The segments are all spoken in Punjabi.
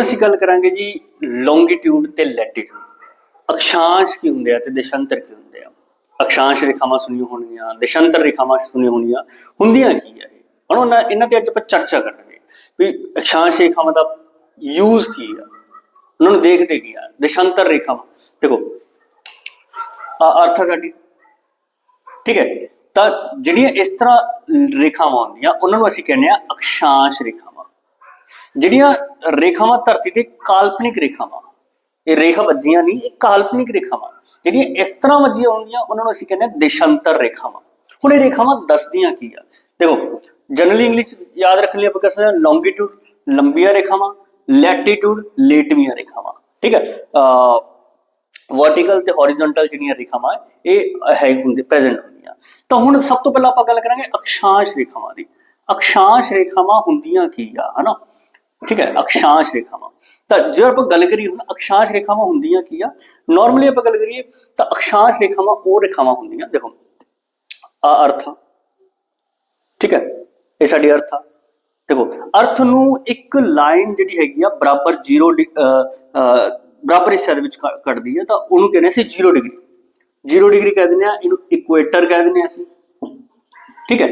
ਹੁਣ ਅਸੀਂ ਗੱਲ ਕਰਾਂਗੇ ਜੀ ਲੌਂਗੀਟਿਊਡ ਤੇ ਲੈਟੀਟਿਊਡ ਅਕਸ਼ਾਂਸ਼ ਕੀ ਹੁੰਦੇ ਆ ਤੇ ਦੇਸ਼ਾਂਤਰ ਕੀ ਹੁੰਦੇ ਆ? ਅਕਸ਼ਾਂਸ਼ ਰੇਖਾਵਾਂ ਸੁਣੀਆਂ ਹੋਣਗੀਆਂ, ਦੇਸ਼ਾਂਤਰ ਰੇਖਾਵਾਂ ਸੁਣੀਆਂ ਹੋਣੀਆਂ ਹੁੰਦੀਆਂ ਕੀ ਆ ਇਹ? ਹੁਣ ਉਹਨਾਂ ਇਹਨਾਂ ਤੇ ਅੱਜ ਆਪਾਂ ਚਰਚਾ ਕਰਾਂਗੇ ਵੀ ਅਕਸ਼ਾਂਸ਼ ਰੇਖਾਵਾਂ ਦਾ ਯੂਜ਼ ਕੀ ਆ? ਉਹਨਾਂ ਨੂੰ ਦੇਖਦੇ ਕੀ ਆ? ਦੇਸ਼ਾਂਤਰ ਰੇਖਾਵਾਂ। ਦੇਖੋ, ਆ ਅਰਥ ਆ ਸਾਡੀ। ਠੀਕ ਹੈ? ਤਾਂ ਜਿਹੜੀਆਂ ਇਸ ਤਰ੍ਹਾਂ ਰੇਖਾਵਾਂ ਹੁੰਦੀਆਂ, ਉਹਨਾਂ ਨੂੰ ਅਸੀਂ ਕਹਿੰਦੇ ਆ ਅਕਸ਼ਾਂਸ਼ ਰੇਖਾਵਾਂ। ਜਿਹੜੀਆਂ ਰੇਖਾਵਾਂ ਧਰਤੀ ਤੇ ਕਾਲਪਨਿਕ ਰੇਖਾਵਾਂ। ਇਹ ਰੇਖਾ ਵੱਜੀਆਂ ਨਹੀਂ, ਇਹ ਕਾਲਪਨਿਕ ਰੇਖਾਵਾਂ। ਜਿਹੜੀਆਂ ਇਸ ਤਰ੍ਹਾਂ ਵੱਜੀਆਂ ਹੁੰਦੀਆਂ ਉਹਨਾਂ ਨੂੰ ਅਸੀਂ ਕਹਿੰਦੇ ਆ ਦੇਸ਼ਾਂਤਰ ਰੇਖਾਵਾਂ। ਹੁਣ ਇਹ ਰੇਖਾਵਾਂ ਦੱਸਦੀਆਂ ਕੀ ਆ? ਦੇਖੋ ਜਨਰਲੀ ਇੰਗਲਿਸ਼ ਯਾਦ ਰੱਖਣ ਲਈ ਆਪਾਂ ਕਹਿੰਦੇ ਹਾਂ ਲੌਂਗੀਟਿਊਡ ਲੰਬੀਆਂ ਰੇਖਾਵਾਂ ਲੈਟੀਟਿਊਡ ਲੇਟਵੀਆਂ ਰੇਖਾਵਾਂ। ਠੀਕ ਹੈ? ਵਰਟੀਕਲ ਤੇ ਹੌਰੀਜ਼ੌਂਟਲ ਜਿਹੜੀਆਂ ਰੇਖਾਵਾਂ, ਇਹ ਹੈ ਹੁੰਦੇ ਪ੍ਰੈਜ਼ੈਂਟ ਹੁੰਦੀਆਂ। ਤਾਂ ਹੁਣ ਸਭ ਤੋਂ ਪਹਿਲਾਂ ਆਪਾਂ ਗੱਲ ਕਰਾਂਗੇ ਅਕਸ਼ਾਂਸ਼ ਰੇਖਾਵਾਂ ਦੀ। ਅਕਸ਼ਾਂਸ਼ ਰੇਖਾਵਾਂ ਹੁੰਦੀਆਂ ਕੀ ਆ? ਹਨਾ? ਠੀਕ ਹੈ, ਅਕਸ਼ਾਂਸ਼ ਰੇਖਾਵਾਂ। ਤਾਂ ਜੇ ਆਪਾਂ ਗੱਲ ਕਰੀਏ ਹੁਣ ਅਕਸ਼ਾਂਸ਼ ਰੇਖਾਵਾਂ ਹੁੰਦੀਆਂ ਕੀ ਆ? ਨਾਰਮਲੀ ਆਪਾਂ ਗੱਲ ਕਰੀਏ ਤਾਂ ਅਕਸ਼ਾਂਸ਼ ਰੇਖਾਵਾਂ ਉਹ ਰੇਖਾਵਾਂ ਹੁੰਦੀਆਂ, ਦੇਖੋ, ਆ ਅਰਥ ਠੀਕ ਹੈ, ਇਹ ਸਾਡੀ ਅਰਥ ਆ। ਦੇਖੋ, ਅਰਥ ਨੂੰ ਇੱਕ ਲਾਈਨ ਜਿਹੜੀ ਹੈਗੀ ਆ ਬਰਾਬਰ 0 ਬਰਾਬਰ ਹਿੱਸੇ ਦੇ ਵਿੱਚ ਕ- ਕੱਟਦੀ ਹੈ ਤਾਂ ਉਹਨੂੰ ਕਹਿੰਦੇ ਅਸੀਂ 0 ਡਿਗਰੀ 0 ਡਿਗਰੀ ਕਹਿ ਦਿੰਦੇ ਆ ਇਹਨੂੰ ਇਕੁਏਟਰ ਕਹਿ ਦਿੰਦੇ ਆ ਅਸੀਂ। ਠੀਕ ਹੈ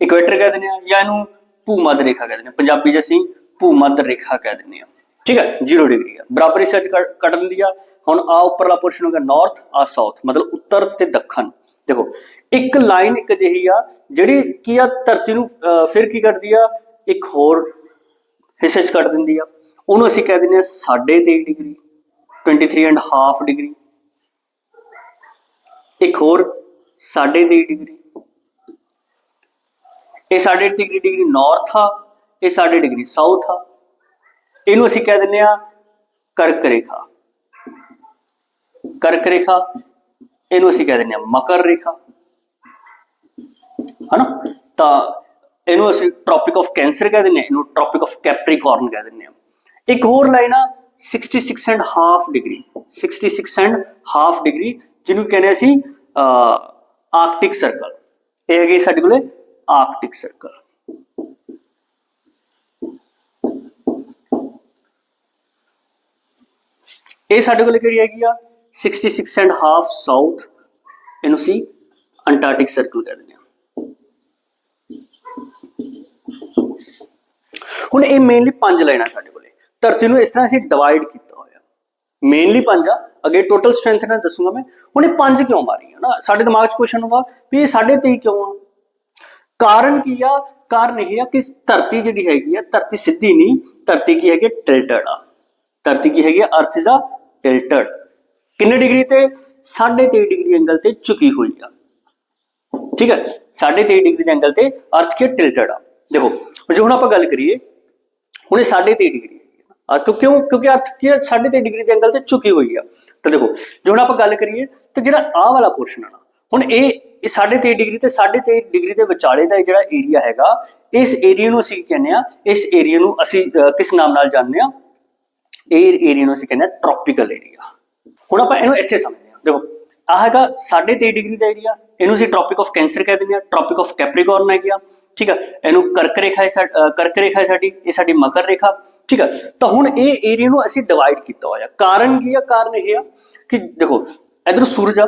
ਇਕੁਏਟਰ ਕਹਿ ਦਿੰਦੇ ਆ ਜਾਂ ਇਹਨੂੰ ਭੂਮੱਧ ਰੇਖਾ ਕਹਿ ਦਿੰਦੇ ਆ ਪੰਜਾਬੀ 'ਚ ਅਸੀਂ ਭੂਮੱਧ ਰੇਖਾ ਕਹਿ ਦਿੰਦੇ ਆ ਠੀਕ ਹੈ? 0 ਡਿਗਰੀ ਆ ਬਰਾਬਰ ਹਿੱਸੇ 'ਚ ਕੱਟ ਦਿੰਦੀ ਆ। ਹੁਣ ਆ ਉੱਪਰਲਾ ਪੋਰਸ਼ਨ ਹੋ ਗਿਆ ਨਾਰਥ ਆ ਸਾਊਥ ਮਤਲਬ ਉੱਤਰ ਤੇ ਦੱਖਣ। ਦੇਖੋ, ਇੱਕ ਲਾਈਨ ਇੱਕ ਜਿਹੀ ਆ, ਜਿਹੜੀ ਕੀ ਆ, ਧਰਤੀ ਨੂੰ ਫਿਰ ਕੀ ਕਰਦੀ ਆ? ਇੱਕ ਹੋਰ ਹਿੱਸੇ 'ਚ ਕੱਟ ਦਿੰਦੀ ਆ। ਉਹਨੂੰ ਅਸੀਂ ਕਹਿ ਦਿੰਦੇ ਆ 23.5 ਡਿਗਰੀ 23 ਐਂਡ ਹਾਫ ਡਿਗਰੀ। ਇੱਕ ਹੋਰ 23.5 ਡਿਗਰੀ। ਇਹ 23.5 ਡਿਗਰੀ ਡਿਗਰੀ ਨਾਰਥ ਆ। ਇਹ 3.5 ਡਿਗਰੀ ਸਾਊਥ ਆ। ਇਹਨੂੰ ਅਸੀਂ ਕਹਿ ਦਿੰਦੇ ਆ ਕਰਕ ਰੇਖਾ। ਕਰਕ ਰੇਖਾ, ਇਹਨੂੰ ਅਸੀਂ ਕਹਿ ਦਿੰਦੇ ਆ ਮਕਰ ਰੇਖਾ। ਹਨਾ? ਤਾਂ ਇਹਨੂੰ ਅਸੀਂ ਟ੍ਰੋਪਿਕ ਆਫ ਕੈਂਸਰ ਕਹਿ ਦਿੰਦੇ ਆ, ਇਹਨੂੰ ਟ੍ਰੋਪਿਕ ਆਫ ਕੈਪਰੀਕੋਰਨ ਕਹਿ ਦਿੰਦੇ ਆ। ਇੱਕ ਹੋਰ ਲਾਈਨ ਆ 66 and half degree 66 and half degree ਜਿਹਨੂੰ ਕਹਿੰਦੇ ਅਸੀਂ ਆਰਕਟਿਕ ਸਰਕਲ ਇਹ ਹੈਗੇ ਸਾਡੇ ਕੋਲੇ ਆਰਕਟਿਕ ਸਰਕਲ ਇਹ ਸਾਡੇ ਕੋਲ ਕਿਹੜੀ ਹੈਗੀ ਆ? 66 ਐਂਡ ਹਾਫ ਸਾਊਥ ਇਹਨੂੰ ਸੀ ਅੰਟਾਰਕਟਿਕ ਸਰਕਲ ਕਹਿ ਦਿੰਦੇ ਆ ਹੁਣ ਇਹ ਮੇਨਲੀ ਪੰਜ ਲਾਈਨਾਂ ਸਾਡੇ ਕੋਲੇ। ਧਰਤੀ ਨੂੰ ਇਸ ਤਰ੍ਹਾਂ ਅਸੀਂ ਡਿਵਾਈਡ ਕੀਤਾ ਹੋਇਆ। ਮੇਨਲੀ ਪੰਜ ਆ। ਅੱਗੇ ਟੋਟਲ ਸਟਰੈਂਥ ਨਾਲ ਦੱਸੂਗਾ ਮੈਂ। ਹੁਣ ਇਹ ਪੰਜ ਕਿਉਂ ਮਾਰੀ ਹੈ ਨਾ? ਸਾਡੇ ਦਿਮਾਗ 'ਚ ਕੁਐਸਚਨ ਹੋਗਾ ਵੀ ਇਹ 23.5 ਕਿਉਂ ਆ? ਕਾਰਨ ਕੀ ਆ? ਕਾਰਨ ਇਹ ਆ ਕਿ ਧਰਤੀ ਜਿਹੜੀ ਹੈਗੀ ਆ, ਧਰਤੀ ਸਿੱਧੀ ਨਹੀਂ, ਧਰਤੀ ਕੀ ਹੈਗੀ ਟਿਲਟਡ ਆ। ਧਰਤੀ ਕੀ ਹੈਗੀ ਅਰਥ ਇਜ਼ ਆ ਟਿਲਟਡ ਕਿੰਨੇ ਡਿਗਰੀ ਤੇ? 23.5 ਡਿਗਰੀ ਐਂਗਲ ਤੇ ਝੁਕੀ ਹੋਈ ਆ। ਠੀਕ ਹੈ 23.5 ਡਿਗਰੀ ਦੇ ਐਂਗਲ ਤੇ ਅਰਥ ਕੀ ਟਿਲਟਡ ਆ। ਦੇਖੋ, ਜੇ ਹੁਣ ਆਪਾਂ ਗੱਲ ਕਰੀਏ, ਹੁਣ ਇਹ 23.5 ਡਿਗਰੀ ਹੈ ਆ। ਕਿਉਂ ਕਿਉਂ, ਕਿਉਂਕਿ ਅਰਥ ਕੀ ਹੈ 23.5 ਡਿਗਰੀ ਦੇ ਐਂਗਲ ਤੇ ਝੁਕੀ ਹੋਈ ਆ। ਤਾਂ ਦੇਖੋ, ਜੇ ਹੁਣ ਆਪਾਂ ਗੱਲ ਕਰੀਏ, ਤਾਂ ਜਿਹੜਾ ਆਹ ਵਾਲਾ ਪੋਰਸ਼ਨ ਆ ਨਾ, ਹੁਣ ਇਹ ਇਹ 23.5 ਡਿਗਰੀ ਤੇ 23.5 ਡਿਗਰੀ ਦੇ ਵਿਚਾਲੇ ਦਾ ਇਹ ਜਿਹੜਾ ਏਰੀਆ ਹੈਗਾ, ਇਸ ਏਰੀਆ ਨੂੰ ਅਸੀਂ ਕੀ ਕਹਿੰਦੇ ਆ? ਇਸ ਏਰੀਆ ਨੂੰ ਅਸੀਂ ਕਿਸ ਨਾਮ ਨਾਲ ਜਾਣਦੇ ਆ? ਇਹ ਏਰੀਆ ਨੂੰ ਅਸੀਂ ਕਹਿੰਦੇ ਆ ਟ੍ਰੋਪੀਕਲ ਏਰੀਆ ਹੁਣ ਆਪਾਂ ਇਹਨੂੰ ਇੱਥੇ ਸਮਝਦੇ ਹਾਂ। ਦੇਖੋ, ਆਹ ਹੈਗਾ 23.5 ਡਿਗਰੀ ਦਾ ਏਰੀਆ ਇਹਨੂੰ ਅਸੀਂ ਟ੍ਰੋਪਿਕ ਆਫ ਕੈਂਸਰ ਕਹਿ ਦਿੰਦੇ ਆ ਟ੍ਰੋਪਿਕ ਆਫ ਕੈਪਰੀਕੋਰਨ ਹੈ ਗਿਆ ਠੀਕ ਹੈ ਇਹਨੂੰ ਕਰਕ ਰੇਖਾ ਹੈ ਕਰਕ ਰੇਖਾ ਹੈ ਸਾਡੀ, ਇਹ ਸਾਡੀ ਮਕਰ ਰੇਖਾ। ਠੀਕ ਹੈ ਤਾਂ ਹੁਣ ਇਹ ਏਰੀਆ ਨੂੰ ਅਸੀਂ ਡਿਵਾਈਡ ਕੀਤਾ ਹੋਇਆ। ਕਾਰਨ ਕੀ ਆ? ਕਾਰਨ ਇਹ ਆ ਕਿ ਦੇਖੋ, ਇਧਰ ਸੂਰਜ ਆ।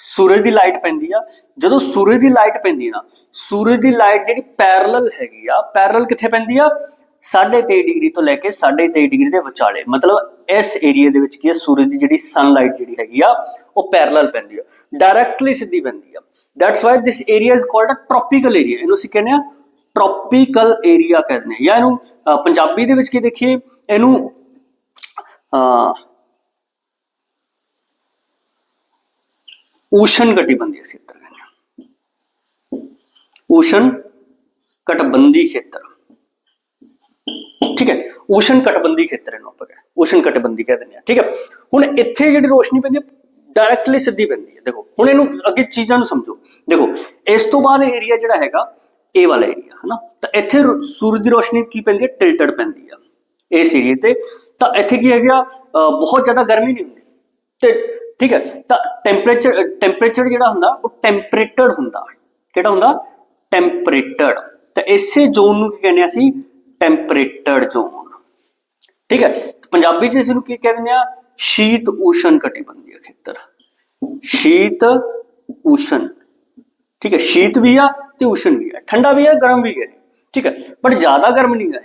ਸੂਰਜ ਦੀ ਲਾਈਟ ਪੈਂਦੀ ਆ। ਜਦੋਂ ਸੂਰਜ ਦੀ ਲਾਈਟ ਪੈਂਦੀ ਨਾ, ਸੂਰਜ ਦੀ ਲਾਈਟ ਜਿਹੜੀ ਪੈਰਲਲ ਹੈਗੀ ਆ ਪੈਰਲਲ ਕਿੱਥੇ ਪੈਂਦੀ ਆ? 23.5 ਡਿਗਰੀ ਤੋਂ ਲੈ ਕੇ 23.5 ਡਿਗਰੀ ਦੇ ਵਿਚਾਲੇ। ਮਤਲਬ ਇਸ ਏਰੀਆ ਦੇ ਵਿੱਚ ਕੀ ਹੈ? ਸੂਰਜ ਦੀ ਜਿਹੜੀ ਸਨਲਾਈਟ ਜਿਹੜੀ ਹੈਗੀ ਆ, ਉਹ ਪੈਰਲਲ ਪੈਂਦੀ ਆ। ਡਾਇਰੈਕਟਲੀ ਸਿੱਧੀ ਪੈਂਦੀ ਆ। That's why this area is called a tropical area ਇਹਨੂੰ ਅਸੀਂ ਕਹਿੰਦੇ ਆ ਟ੍ਰੋਪੀਕਲ ਏਰੀਆ ਕਹਿੰਦੇ ਆ। ਜਾਂ ਇਹਨੂੰ ਪੰਜਾਬੀ ਦੇ ਵਿੱਚ ਕੀ ਦੇਖੀਏ? ਇਹਨੂੰ, ਅਹ ਊਸ਼ਨ ਕਟਿਬੰਧੀ ਖੇਤਰ ਕਹਿੰਦੇ ਆ ਊਸ਼ਨ ਕਟਬੰਦੀ ਖੇਤਰ। ਠੀਕ ਹੈ, ਓਸ਼ਨ ਕਟਬੰਦੀ ਖੇਤਰ ਇਹਨੂੰ ਆਪਾਂ ਕਹਿੰਦੇ ਊਸ਼ਨ ਕਟਬੰਦੀ ਕਹਿ ਦਿੰਦੇ ਆ ਠੀਕ ਹੈ। ਹੁਣ ਇੱਥੇ ਜਿਹੜੀ ਰੋਸ਼ਨੀ ਪੈਂਦੀ ਹੈ ਡਾਇਰੈਕਟਲੀ ਸਿੱਧੀ ਪੈਂਦੀ ਹੈ, ਦੇਖੋ, ਹੁਣ ਇਹਨੂੰ ਅੱਗੇ ਚੀਜ਼ਾਂ ਨੂੰ ਸਮਝੋ, ਦੇਖੋ, ਇਸ ਤੋਂ ਬਾਅਦ ਏਰੀਆ ਜਿਹੜਾ ਹੈਗਾ ਇਹ ਵਾਲਾ ਏਰੀਆ ਹਨਾ? ਤਾਂ ਇੱਥੇ ਸੂਰਜ ਦੀ ਰੋਸ਼ਨੀ ਕੀ ਪੈਂਦੀ ਹੈ ਟਿਲਟਡ ਪੈਂਦੀ ਆ, ਇਸ ਏਰੀਏ ਤੇ। ਤਾਂ ਇੱਥੇ ਕੀ ਹੈਗਾ ਅਹ ਬਹੁਤ ਜ਼ਿਆਦਾ ਗਰਮੀ ਨਹੀਂ ਹੁੰਦੀ, ਤੇ ਠੀਕ ਹੈ, ਤਾਂ ਟੈਂਪਰੇਚਰ ਟੈਂਪਰੇਚਰ ਜਿਹੜਾ ਹੁੰਦਾ, ਉਹ ਟੈਂਪਰੇਟਡ ਹੁੰਦਾ। ਕਿਹੜਾ ਹੁੰਦਾ? ਟੈਂਪਰੇਟਡ ਤਾਂ ਇਸੇ ਜ਼ੋਨ ਨੂੰ ਕੀ ਕਹਿੰਦੇ ਆ ਅਸੀਂ ਟੈਂਪਰੇਟਡ ਜ਼ੋਨ ਠੀਕ ਹੈ? ਪੰਜਾਬੀ ਚ ਇਸ ਨੂੰ ਕੀ ਕਹਿੰਦੇ ਆ? ਸ਼ੀਤ ਊਸ਼ਨ ਕਟਿਬੰਧੀय ਖੇਤਰ। ਸ਼ੀਤ ਊਸ਼ਨ ਠੀਕ ਹੈ? ਸ਼ੀਤ ਵੀ ਆ ਤੇ ਊਸ਼ਨ ਵੀ ਆ। ਠੰਡਾ ਵੀ ਆ ਗਰਮ ਵੀ ਹੈ। ਠੀਕ ਹੈ? ਬਟ ਜ਼ਿਆਦਾ ਗਰਮ ਨਹੀਂ ਹੈ।